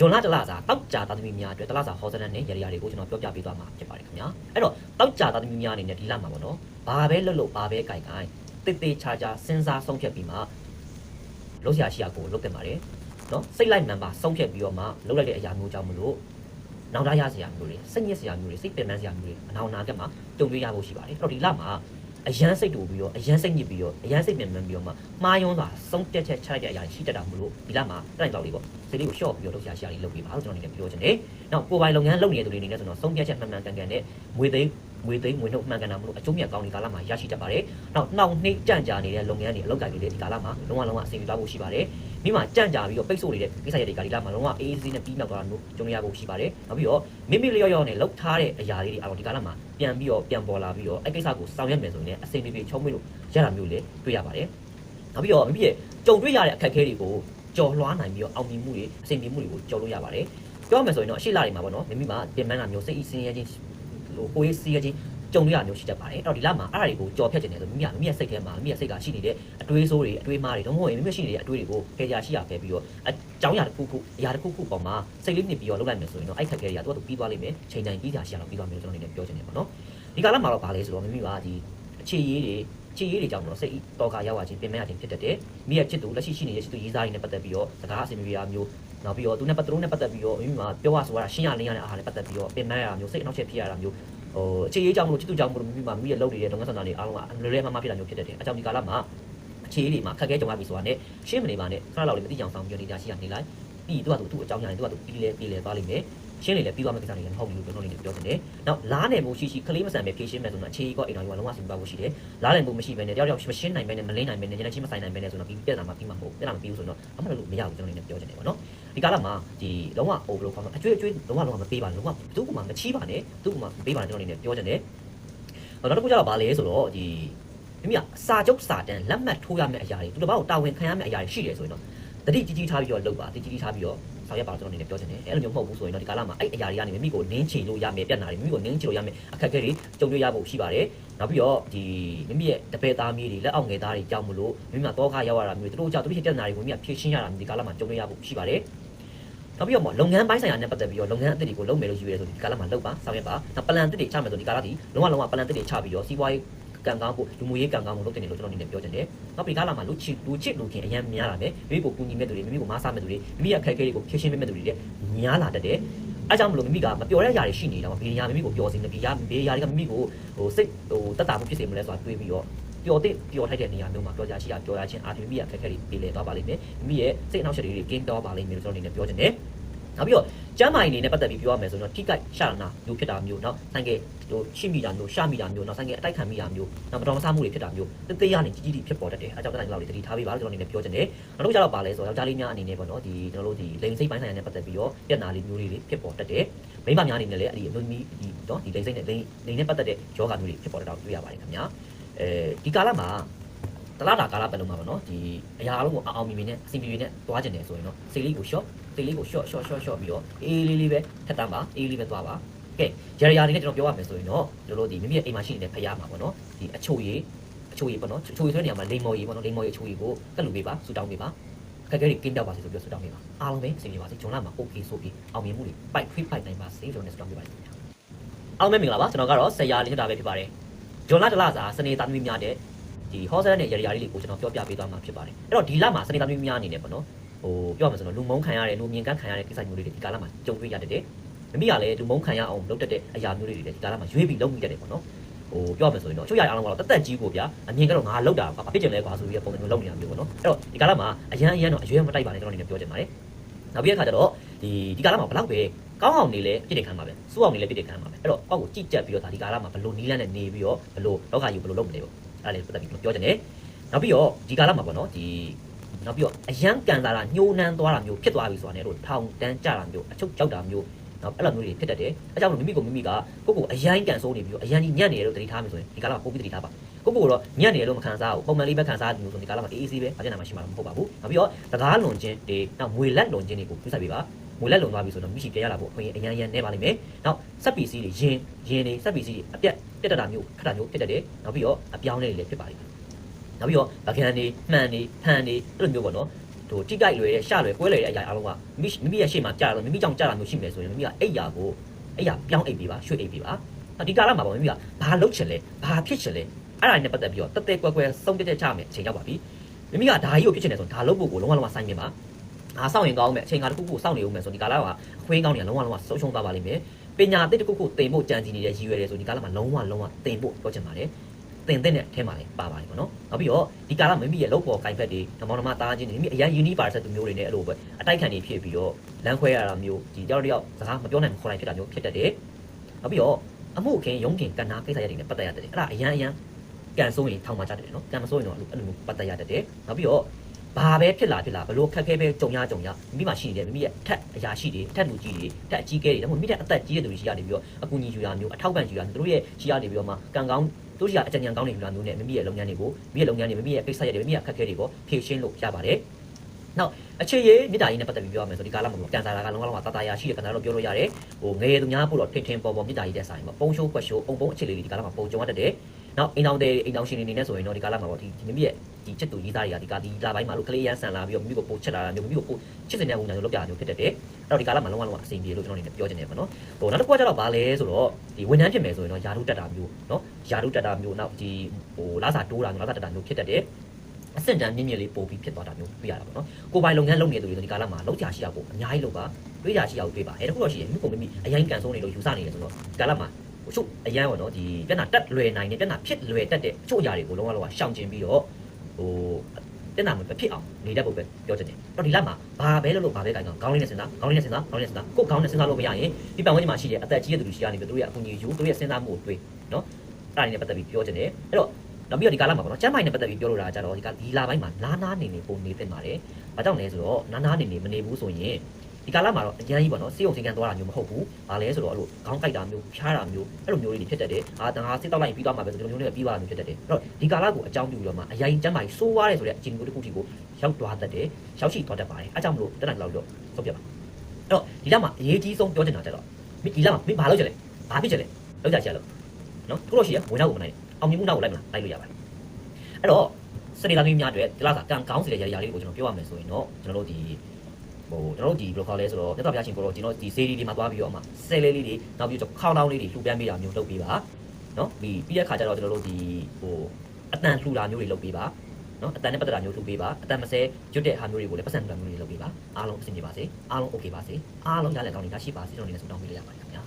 ဂျွန်လာတလာစာတောက်ကြသားသမီးများအတွက်တလာစာဟောစနန်နဲ့ရရတွေကိုကျွန်တော်ပြောပြပေးသွားမှာဖြစ်ပါတယ်ခင်ဗျာအဲ့တော့တောက်ကြသားသမီးများအနေနဲ့ဒီလမှာပေါ့နော်ဘာပဲလှုပ်လို့ဘာပဲကြိုက်ကြိုက်တိတ်တိတ်ချာချာစဉ်းစားဆုံးဖြတ်ပြီးမှလုပ်ရရှိရကိုလုပ်တင်ပါတယ်နော်စိတ်လိုက်မှန်ပါဆုံးဖြတ်ပြီးတော့မှလုပ်လိုက်တဲ့အရာမျိုးကြောင့်မလို့နောက်သားရစရာမျိုးတွေစိတ်ညစ်စရာမျိုးတွေစိတ်ပင်ပန်းစရာမျိုးတွေအနောက်နာကမှာကြုံတွေ့ရဖို့ရှိပါတယ်အဲ့တော့ဒီလမှာ အရန်စိတ်တူပြီးတော့အရန်စိတ်ညစ်ပြီးတော့အရန်စိတ်ပင်ပန်းပြီးတော့မှမှားယွန်းစွာဆုံးဖြတ်ချက်ချလိုက်တဲ့အရာရှိတတ်တာမလို့ဒီလမှာတိုက်တော့လေးပေါ့စိတ်လေးကိုရှော့ပြီးတော့လုပ်ရရှိရလေးလုပ်ပေးပါလို့ကျွန်တော်အနေနဲ့ပြောချင်တယ်နောက်ကိုယ်ပိုင်လုပ်ငန်းလုပ်နေတဲ့သူတွေအနေနဲ့ဆိုတော့ဆုံးဖြတ်ချက်မှန်မှန်ကန်ကန်နဲ့ငွေသိမ်းငွေသိမ်းငွေနှုတ်မှန်ကန်တာမလို့အကျိုးမြတ်ကောင်းဒီကာလမှာရရှိတတ်ပါတယ်နောက်နှောင့်နှိမ့်ကြန့်ကြာနေတဲ့လုပ်ငန်းတွေအလုပ်ကိုင်တွေဒီကာလမှာလုံးဝလုံးဝအဆင်ပြေသွားဖို့ရှိပါတယ် မိမှကြန့်ကြာပြီးတော့ပိတ်ဆို့နေတဲ့ကိစ္စရပ်တွေကဒီလာမှာလုံးဝအေးအေးဆေးနဲ့ပြီးမြောက်သွားတာမျိုးကြုံရဖို့ရှိပါတယ်။နောက်ပြီးတော့မိမိလျော့လျော့နဲ့လှုပ်ထားတဲ့အရာလေးတွေအားလုံးဒီကာလမှာပြန်ပြီးတော့ပြန်ပေါ်လာပြီးတော့အဲ့ကိစ္စကိုဆောင်ရွက်မယ်ဆိုရင်အဆင်ပြေပြေချုံးမွေးလို့ရတာမျိုးလည်းတွေ့ရပါတယ်။နောက်ပြီးတော့မိမိရဲ့ကြုံတွေ့ရတဲ့အခက်အခဲတွေကိုကြော်လွှားနိုင်ပြီးတော့အောင်မြင်မှုတွေအဆင်ပြေမှုတွေကိုကြော်လို့ရပါတယ်။ပြောရမယ်ဆိုရင်တော့အရှိလာတွေမှာပေါ့နော်မိမိမှာပြင်ပန်းတာမျိုးစိတ်အီးစင်းရဲချင်းဟိုကိုယ်ရေးစီးရဲချင်း ကြုံရတာမျိုးရှိတတ်ပါတယ်အဲ့တော့ဒီလမှာအဲ့ဒါတွေကိုကြော်ဖြတ်ကျင်တယ်ဆိုမိမိကမိမိရဲ့စိတ်ထဲမှာမိမိရဲ့စိတ်ကရှိနေတဲ့အတွေးဆိုးတွေအတွေးမားတွေတော့မဟုတ်ရင်မိမိရှိနေတဲ့အတွေးတွေကိုဖယ်ရှားရှိရဖယ်ပြီးတော့အကြောင်းအရာတစ်ခုခုအရာတစ်ခုခုပေါ်မှာစိတ်လေးနှစ်ပြီးတော့လုပ်လိုက်မယ်ဆိုရင်တော့အဲ့ခက်ခဲတွေကသူကသူပြီးသွားလိမ့်မယ်ချိန်တိုင်းပြီးတာရှိရတော့ပြီးသွားမယ်လို့ကျွန်တော်အနေနဲ့ပြောချင်တယ်ပေါ့နော်ဒီကာလမှာတော့ဗာလဲဆိုတော့မိမိကဒီအခြေရေးတွေချစ်ရေးတွေကြောင့်တော့စိတ်တော်ကရောက်လာခြင်းပြင်မဲ့ရခြင်းဖြစ်တတ်တယ်မိရဲ့ချစ်သူလက်ရှိရှိနေတဲ့ချစ်သူရေးစားတွေနဲ့ပတ်သက်ပြီးတော့စကားအစီအမပြေတာမျိုးနောက်ပြီးတော့သူနဲ့ပတ်သက်လို့နဲ့ပတ်သက်ပြီးတော့မိမိမှာပြောရဆိုရတာရှင်းရလင်းရတဲ့အားနဲ့ပတ်သက်ပြီးတော့ပြင်မဲ့ရတာမျိုးစိတ်အနှောက်အယှက်ဖြစ်ရတာမျိုး ဟိုအခြေရေးကြောင့်မလို့ချစ်သူကြောင့်မလို့မိမိမှာမိရဲ့လုပ်နေတဲ့လုပ်ငန်းဆောင်တာတွေအားလုံးကလွယ်လွယ်မှမှဖြစ်တာမျိုးဖြစ်တတ်တယ်အကြောင်းဒီကာလမှာအခြေရေးတွေမှာခက်ခဲကြုံရပြီဆိုတာနဲ့ရှင်းမနေပါနဲ့ခဏလောက်လေးမသိကြအောင်ဆောင်ပြောနေတာရှိရနေလိုက်ပြီးသူကသူသူ့အကြောင်းညာနေသူကသူပြီးလဲပြီးလဲသွားလိမ့်မယ် ရှင်းနေလဲပြီးသွားမယ့်ကိစ္စတွေလည်းမဟုတ်ဘူးလို့ကျွန်တော်အနေနဲ့ပြောချင်တယ်။နောက်လားနယ်မှုရှိရှိကလေးမဆန်ပဲဖြည့်ရှင်းမယ်ဆိုတော့အခြေကြီးကအိမ်တော်ကြီးကလုံးဝဆင်ပါဖို့ရှိတယ်။လားနယ်မှုမရှိဘဲနဲ့တယောက်တယောက်မရှင်းနိုင်ဘဲနဲ့မလင်းနိုင်ဘဲနဲ့ညနေချင်းမဆိုင်နိုင်ဘဲနဲ့ဆိုတော့ပြီးပြက်တာမှပြီးမှာမဟုတ်ပြက်တာမပြီးဘူးဆိုတော့အမှန်လို့မရဘူးကျွန်တော်အနေနဲ့ပြောချင်တယ်ပေါ့နော်။ဒီကာလမှာဒီလုံးဝအိုဘလို့ခေါ်မှာအကျွေးအကျွေးလုံးဝလုံးဝမပေးပါနဲ့လုံးဝဘယ်သူမှမချီးပါနဲ့ဘယ်သူမှမပေးပါနဲ့ကျွန်တော်အနေနဲ့ပြောချင်တယ်။နောက်တစ်ခုကျတော့ဗာလဲဆိုတော့ဒီမိမိကစာချုပ်စာတမ်းလက်မှတ်ထိုးရမယ့်အရာတွေသူတို့ဘာကိုတာဝန်ခံရမယ့်အရာတွေရှိတယ်ဆိုရင်တော့ တတိကြီးကြီးထားပြီးတော့လုပ်ပါတတိကြီးကြီးထားပြီးတော့ဆောင်ရွက်ပါကျွန်တော်အနေနဲ့ပြောချင်တယ်အဲ့လိုမျိုးမဟုတ်ဘူးဆိုရင်တော့ဒီကာလမှာအဲ့အရာတွေကနေမိမိကိုနင်းချင်လို့ရမယ်ပြဿနာတွေမိမိကိုနင်းချင်လို့ရမယ်အခက်အခဲတွေကြုံတွေ့ရဖို့ရှိပါတယ်နောက်ပြီးတော့ဒီမိမိရဲ့တပည့်သားမီးတွေလက်အောက်ငယ်သားတွေကြောက်မလို့မိမိမှာတော့ခါရောက်ရတာမျိုးသူတို့ကြောက်သူတို့ရဲ့ပြဿနာတွေကိုမိမိကဖြေရှင်းရတာမျိုးဒီကာလမှာကြုံတွေ့ရဖို့ရှိပါတယ်နောက်ပြီးတော့လုပ်ငန်းပိုင်းဆိုင်ရာနဲ့ပတ်သက်ပြီးတော့လုပ်ငန်းအသစ်တွေကိုလုပ်မယ်လို့ယူရဲဆိုဒီကာလမှာလုပ်ပါဆောင်ရွက်ပါနောက်ပလန်အသစ်တွေချမယ်ဆိုဒီကာလဒီလုံးဝလုံးဝပလန်အသစ်တွေချပြီးတော့စီးပွားရေး ကံကောင်းဖို့လူမှုရေးကံကောင်းဖို့လုပ်တင်တယ်လို့ကျွန်တော်အနေနဲ့ပြောချင်တယ်။နောက်ပြီးကားလာမှာလူချစ်လူချစ်လူခင်အရင်များလာတယ်။မိမိကိုကူညီမဲ့သူတွေမိမိကိုမားဆမဲ့သူတွေမိမိရဲ့အခက်အခဲတွေကိုဖြေရှင်းမဲ့သူတွေလည်းများလာတတ်တယ်။အဲကြောင့်မလို့မိမိကမပြောတဲ့အရာတွေရှိနေတာပေါ့။ဘေးရာမိမိကိုပြောစေနေဘေးရာဘေးရာတွေကမိမိကိုဟိုစိတ်ဟိုတက်တာမှုဖြစ်စေမလဲဆိုတာတွေးပြီးတော့ပျော်တဲ့ပျော်ထိုက်တဲ့နေရာမျိုးမှာပျော်ကြရှိတာပျော်ရခြင်းအားဖြင့်မိမိရဲ့အခက်အခဲတွေပြေလည်သွားပါလိမ့်မယ်။မိမိရဲ့စိတ်အနှောက်အယှက်တွေကင်းသွားပါလိမ့်မယ်လို့ကျွန်တော်အနေနဲ့ပြောချင်တယ်။နောက်ပြီးတော့ ကျမ်းမာရေးအနေနဲ့ပတ်သက်ပြီးပြောရမယ်ဆိုတော့ထိခိုက်ရှာနာမျိုးဖြစ်တာမျိုးနောက်ဆိုင်ကဟိုရှိမိတာမျိုးရှာမိတာမျိုးနောက်ဆိုင်ကအတိုက်ခံမိတာမျိုးနောက်မတော်မဆမှုတွေဖြစ်တာမျိုးတသေးရနေကြီးကြီးဖြစ်ပေါ်တတ်တယ်အဲကြောင့်တိုင်းကလောက်တွေတတိထားပေးပါလို့ကျွန်တော်အနေနဲ့ပြောချင်တယ်နောက်တော့ကျတော့ပါလဲဆိုတော့ယောက်ျားလေးများအနေနဲ့ပေါ့နော်ဒီကျွန်တော်တို့ဒီလိန်စိတ်ပိုင်းဆိုင်ရာနဲ့ပတ်သက်ပြီးတော့ပြဿနာလေးမျိုးလေးဖြစ်ပေါ်တတ်တယ်မိမများအနေနဲ့လည်းအဲ့ဒီအမျိုးသမီးဒီနော်ဒီလိန်စိတ်နဲ့လိန်လိန်နဲ့ပတ်သက်တဲ့ယောဂမျိုးတွေဖြစ်ပေါ်တတ်တာတွေ့ရပါတယ်ခင်ဗျာအဲဒီကာလမှာတလားတာကာလပတ်လုံးမှာပေါ့နော်ဒီအရာလုံးကိုအောင်အောင်မြင်မြင်နဲ့အစီအပြေနဲ့တွားကျင်တယ်ဆိုရင်တော့စေလေးကို short စိတ်လေးကိုရှော့ရှော့ရှော့ရှော့ပြီးတော့အေးလေးလေးပဲထက်တမ်းပါအေးလေးပဲသွားပါကဲရရရလေးနဲ့ကျွန်တော်ပြောရမယ်ဆိုရင်တော့တို့လို့ဒီမိမိရဲ့အိမ်မှာရှိနေတဲ့ဖရားမှာပေါ့နော်ဒီအချိုရည်အချိုရည်ပေါ့နော်အချိုရည်ဆိုတဲ့နေရာမှာလိမ္မော်ရည်ပေါ့နော်လိမ္မော်ရည်အချိုရည်ကိုကတ်လူပေးပါဆူတောင်းပေးပါခက်ခဲတွေကင်းပြောက်ပါစေဆိုပြီးဆူတောင်းပေးပါအားလုံးပဲအစီအပြေပါစေဂျွန်လာမှာ okay ဆိုပြီးအောင်မြင်မှုတွေပိုက်ဖိပိုက်နိုင်ပါစေကျွန်တော်နဲ့ဆူတောင်းပေးပါလိမ့်မယ်အားလုံးပဲမင်္ဂလာပါကျွန်တော်ကတော့ဆရာလေးထတာပဲဖြစ်ပါတယ်ဂျွန်လာတလစာစနေသားသမီးများတဲ့ဒီဟောဆယ်နဲ့ရရလေးတွေကိုကျွန်တော်ပြောပြပေးသွားမှာဖြစ်ပါတယ်အဲ့တော့ဒီလမှာစနေသားသမီးများအနေနဲ့ပေါ့နော် ဟိုပြောရမယ်ဆိုတော့လူမုန်းခံရတယ်လူမြင်ကန်းခံရတဲ့ကိစ္စမျိုးတွေဒီကာလမှာကြုံတွေ့ရတတ်တယ်။မိမိကလည်းလူမုန်းခံရအောင်လုပ်တတ်တဲ့အရာမျိုးတွေတွေဒီကာလမှာရွေးပြီးလုပ်မိတတ်တယ်ပေါ့နော်။ဟိုပြောရမယ်ဆိုရင်တော့ချို့ရအောင်ကတော့တသက်ကြီးကိုဗျာအမြင်ကတော့ငါလောက်တာကွာဘာဖြစ်ကြလဲကွာဆိုပြီးပုံစံမျိုးလုပ်နေတာမျိုးပေါ့နော်။အဲ့တော့ဒီကာလမှာအရန်အရန်တော့အရွယ်မတိုက်ပါနဲ့ကျွန်တော်အနေနဲ့ပြောချင်ပါတယ်။နောက်ပြီးတဲ့အခါကျတော့ဒီဒီကာလမှာဘလောက်ပဲကောင်းအောင်နေလဲပြည့်တယ်ခံပါပဲ။စိုးအောင်နေလဲပြည့်တယ်ခံပါပဲ။အဲ့တော့အောက်ကိုကြည့်ကြက်ပြီးတော့ဒါဒီကာလမှာဘလို့နီးလန်းနဲ့နေပြီးတော့ဘလို့လောကကြီးဘလို့လုပ်မလဲပေါ့။အဲ့ဒါလေးပတ်သက်ပြီးပြောချင်တယ်။နောက်ပြီးတော့ဒီကာလမှာပေါ့နော်ဒီ နောက်ပြီးတော့အရန်ကန်လာတာညှိုးနှမ်းသွားတာမျိုးဖြစ်သွားပြီဆိုတာနဲ့တို့ထောင်တန်းကြတာမျိုးအချုပ်ကြောက်တာမျိုးနောက်အဲ့လိုမျိုးတွေဖြစ်တတ်တယ်အဲကြောင့်မိမိကိုမိမိကကိုကိုအရန်ကန်ဆိုးနေပြီးတော့အရန်ကြီးညံ့နေတယ်လို့တတိထားမယ်ဆိုရင်ဒီကာလမှာပို့ပြီးတတိထားပါကိုကိုကတော့ညံ့နေတယ်လို့မခံစားဘူးပုံမှန်လေးပဲခံစားနေလို့ဆိုဒီကာလမှာအေးအေးဆေးပဲဘာကျန်တာမှရှိမှာမဟုတ်ပါဘူးနောက်ပြီးတော့တကားလွန်ခြင်းတွေနောက်ငွေလက်လွန်ခြင်းတွေကိုပြုဆိုင်ပေးပါငွေလက်လွန်သွားပြီဆိုတော့မိရှိပြရလာဖို့အခွင့်အရေးအရန်ရန်နေပါလိမ့်မယ်နောက်စက်ပီစီတွေရင်ရင်တွေစက်ပီစီတွေအပြက်ပြတ်တတ်တာမျိုးခက်တာမျိုးဖြစ်တတ်တယ်နောက်ပြီးတော့အပြောင်းလဲတွေလည်းဖြစ်ပါလိမ့်မယ် နောက်ပြီးတော့ဗကန်တွေမှန်တွေဖန်တွေအဲ့လိုမျိုးပေါ့နော်ဟိုတိကြိုက်လွယ်တဲ့ရှလွယ်ကွဲလွယ်တဲ့အရာအားလုံးကမိမိမိရဲ့ရှေ့မှာကြာတော့မိမိကြောင့်ကြာတာမျိုးရှိမယ်ဆိုရင်မိမိကအိယာကိုအိယာပြောင်းအိပ်ပေးပါရွှေ့အိပ်ပေးပါဒီကာလမှာပေါ့မိမိကဘာလုပ်ချင်လဲဘာဖြစ်ချင်လဲအဲ့ဒါနဲ့ပတ်သက်ပြီးတော့တက်တက်ကွက်ကွက်စုံတက်တက်ချမယ်အချိန်ရောက်ပါပြီမိမိကဒါကြီးကိုဖြစ်ချင်တယ်ဆိုရင်ဒါလုပ်ဖို့ကိုလုံးဝလုံးဝစိုင်းမြင်ပါငါစောင့်ရင်ကောင်းမယ်အချိန်ကတစ်ခုခုစောင့်နေဦးမယ်ဆိုဒီကာလကအခွင့်ကောင်းနေလုံးဝလုံးဝဆုံးရှုံးသွားပါလိမ့်မယ်ပညာအသစ်တစ်ခုခုသင်ဖို့ကြံစည်နေတဲ့ရည်ရွယ်တယ်ဆိုဒီကာလမှာလုံးဝလုံးဝသင်ဖို့ပြောချင်ပါတယ် တင်တဲ့နဲ့အထဲမှာလည်းပါပါတယ်ပေါ့နော်။နောက်ပြီးတော့ဒီကာလမိမိရဲ့လောက်ပေါ်ကိုင်ဖက်တွေဓမ္မဓမ္မသားချင်းတွေမိမိအရင် universe တူမျိုးတွေနဲ့အဲ့လိုပဲအတိုက်ခံတွေဖြစ်ပြီးတော့လမ်းခွဲရတာမျိုးဒီတယောက်တယောက်စကားမပြောနိုင်ခေါ်နိုင်ဖြစ်တာမျိုးဖြစ်တတ်တယ်။နောက်ပြီးတော့အမှုအခင်းရုံးခင်ကဏ္ဍကိစ္စရပ်တွေနဲ့ပတ်သက်ရတတ်တယ်။အဲ့ဒါအရန်အရန်ကန်ဆိုးရင်ထောင်မှာကြတတ်တယ်နော်။ကန်မဆိုးရင်တော့အဲ့လိုမျိုးပတ်သက်ရတတ်တယ်။နောက်ပြီးတော့ဘာပဲဖြစ်လာဖြစ်လာဘလို့ခက်ခဲပဲကြုံရကြုံရမိမိမှရှိနေတယ်မိမိရဲ့အထက်အရာရှိတွေအထက်လူကြီးတွေအထက်အကြီးကဲတွေဒါမှမဟုတ်မိမိတဲ့အသက်ကြီးတဲ့သူတွေရှိရနေပြီးတော့အကူအညီယူရမျိုးအထောက်ပံ့ယူရမျိုးတို့ရဲ့ရှိရနေပြီးတော့မှကံကောင်း တို့ရှိရအကြံဉာဏ်ကောင်းတွေယူလာမျိုးနဲ့မိမိရဲ့လုပ်ငန်းတွေကိုမိမိရဲ့လုပ်ငန်းတွေမိမိရဲ့ကိစ္စရပ်တွေမိမိရဲ့အခက်အခဲတွေကိုဖြေရှင်းလို့ရပါတယ်။နောက်အခြေရေးမြေတားကြီးနဲ့ပတ်သက်ပြီးပြောရမယ်ဆိုဒီကာလမှာကန်ဆာလာကလုံးဝလုံးဝတာတာရရှိတဲ့ကန်ဆာလို့ပြောလို့ရတယ်။ဟိုငယ်သူများပို့တော့ထင်ထင်ပေါ်ပေါ်မြေတားကြီးတဲ့ဆိုင်ပေါ့ပုံရှိုးကွက်ရှိုးပုံပုံအခြေလေးတွေဒီကာလမှာပုံကြုံရတတ်တယ်။နောက်အိမ်တော်တဲ့အိမ်တော်ရှင်တွေနေနေဆိုရင်တော့ဒီကာလမှာပေါ့ဒီမိမိရဲ့ ဒီချက်တူရေးသားတွေကဒီကာဒီလာပိုင်းမှာလို့ကလေးရန်ဆန်လာပြီးတော့မိမိကိုပို့ချက်လာတာမျိုးမိမိကိုပို့ချစ်စင်တဲ့ဝန်ထမ်းမျိုးလုပ်ပြတာမျိုးဖြစ်တတ်တယ်။အဲ့တော့ဒီကာလမှာလုံးဝလုံးဝအဆင်ပြေလို့ကျွန်တော်အနေနဲ့ပြောချင်တယ်ပေါ့နော်။ဟိုနောက်တစ်ခုကကျတော့ဗာလဲဆိုတော့ဒီဝန်ထမ်းဖြစ်မယ်ဆိုရင်တော့ယာတုတက်တာမျိုးနော်ယာတုတက်တာမျိုးနောက်ဒီဟိုလာစာတိုးတာမျိုးလာစာတက်တာမျိုးဖြစ်တတ်တယ်။အဆင့်တန်းမြင့်မြင့်လေးပို့ပြီးဖြစ်သွားတာမျိုးတွေ့ရတာပေါ့နော်။ကိုပိုင်လုပ်ငန်းလုပ်နေသူတွေဆိုဒီကာလမှာလောက်ကြရှိရဖို့အများကြီးလုပ်ပါတွေးကြရှိရဖို့တွေးပါအဲတခုတော့ရှိရင်မိကိုမိမိအရင်ကန်ဆုံးနေလို့ယူဆနေတယ်ဆိုတော့ဒီကာလမှာဟိုချုပ်အရန်ပေါ့နော်ဒီပြဿနာတက်လွယ်နိုင်တဲ့ပြဿနာဖြစ်လွယ်တတ်တဲ့အချို့အရာတွေကိုလုံးဝလုံးဝရှောင်ကျင်ပြီးတော့ ဟိုပြဿနာမဖြစ်အောင်နေတတ်ဖို့ပဲပြောချင်တယ်တော့ဒီလမှာဘာပဲလုပ်လို့ဘာပဲကြိုင်ကောင်းလေးနဲ့စဉ်းစားကောင်းလေးနဲ့စဉ်းစားကောင်းလေးနဲ့စဉ်းစားကိုယ်ကောင်းနဲ့စဉ်းစားလို့မရရင်ဒီပတ်ဝန်းကျင်မှာရှိတဲ့အသက်ကြီးတဲ့သူတွေရှိရနေပြီသူတို့ရဲ့အကူအညီယူသူတို့ရဲ့စဉ်းစားမှုကိုတွေးနော်အဲ့ဒါတွေနဲ့ပတ်သက်ပြီးပြောချင်တယ်အဲ့တော့နောက်ပြီးတော့ဒီကာလမှာပေါ့နော်ကျမ်းမိုင်နဲ့ပတ်သက်ပြီးပြောလို့တာကြတော့ဒီကဒီလာပိုင်းမှာနားနားနေနေပုံနေသင့်ပါတယ်။ဘာကြောင့်လဲဆိုတော့နားနားနေနေမနေဘူးဆိုရင် ဒီဒီကာလမှာတော့အရင်ကြီးပေါ့နော်စေုံစင်ကန်သွားတာမျိုးမဟုတ်ဘူး။ဘာလဲဆိုတော့အဲ့လိုခေါင်းကိုက်တာမျိုးဖြားတာမျိုးအဲ့လိုမျိုးလေးတွေဖြစ်တတ်တယ်။အာတန်ဟာစစ်တောက်လိုက်ပြီးသွားမှာပဲဆိုဒီလိုမျိုးလေးပြီးသွားတာမျိုးဖြစ်တတ်တယ်။အဲ့တော့ဒီကာလကိုအကြောင်းပြုပြီးတော့မှအရင်ကျမ်းမာကြီးစိုးွားတယ်ဆိုတဲ့အခြေအနေမျိုးတစ်ခုထိကိုရောက်သွားတတ်တယ်။ရောက်ရှိသွားတတ်ပါတယ်။အဲကြောင့်မလို့တက်နိုင်လောက်တော့ဆုံးပြပါ။အဲ့တော့ဒီလမှာအရေးကြီးဆုံးပြောချင်တာတက်တော့ဒီလမှာမင်းဘာလုပ်ကြလဲ။ဘာဖြစ်ကြလဲ။လောက်ကြချင်လို့နော်။ခုလို့ရှိရဝင်နောက်ကိုမနိုင်အောင်မြင်မှုနောက်ကိုလိုက်မလားလိုက်လို့ရပါတယ်။အဲ့တော့စနေသားသမီးများအတွက်ဒီလကကံကောင်းစီတဲ့ຢာလေးကိုကျွန်တော်ပြောရမယ်ဆိုရင်တော့ကျွန်တော်တို့ဒီ ဟိုကျွန်တော်တို့ဒီဘယ်လိုခေါ်လဲဆိုတော့မြတ်စွာဘုရားရှင်ကိုတော့ကျွန်တော်ဒီစေးလေးတွေမှာသွားပြီးတော့မှဆဲလေးလေးတွေနောက်ပြီးတော့ခေါင်းလောင်းလေးတွေလှူပန်းပေးတာမျိုးလုပ်ပေးပါနော်ပြီးပြီးတဲ့ခါကျတော့ကျွန်တော်တို့ဒီဟိုအတန်လှူတာမျိုးတွေလုပ်ပေးပါနော်အတန်နဲ့ပတ်သက်တာမျိုးလှူပေးပါအတန်မဆဲကျွတ်တဲ့ဟာမျိုးတွေကိုလည်းပတ်စံလှူတာမျိုးတွေလုပ်ပေးပါအားလုံးအဆင်ပြေပါစေအားလုံးโอเคပါစေအားလုံးရတဲ့ကောင်းနေတာရှိပါစေကျွန်တော်နေနဲ့ဆုတောင်းပေးလိုက်ရပါတယ်ခင်ဗျာ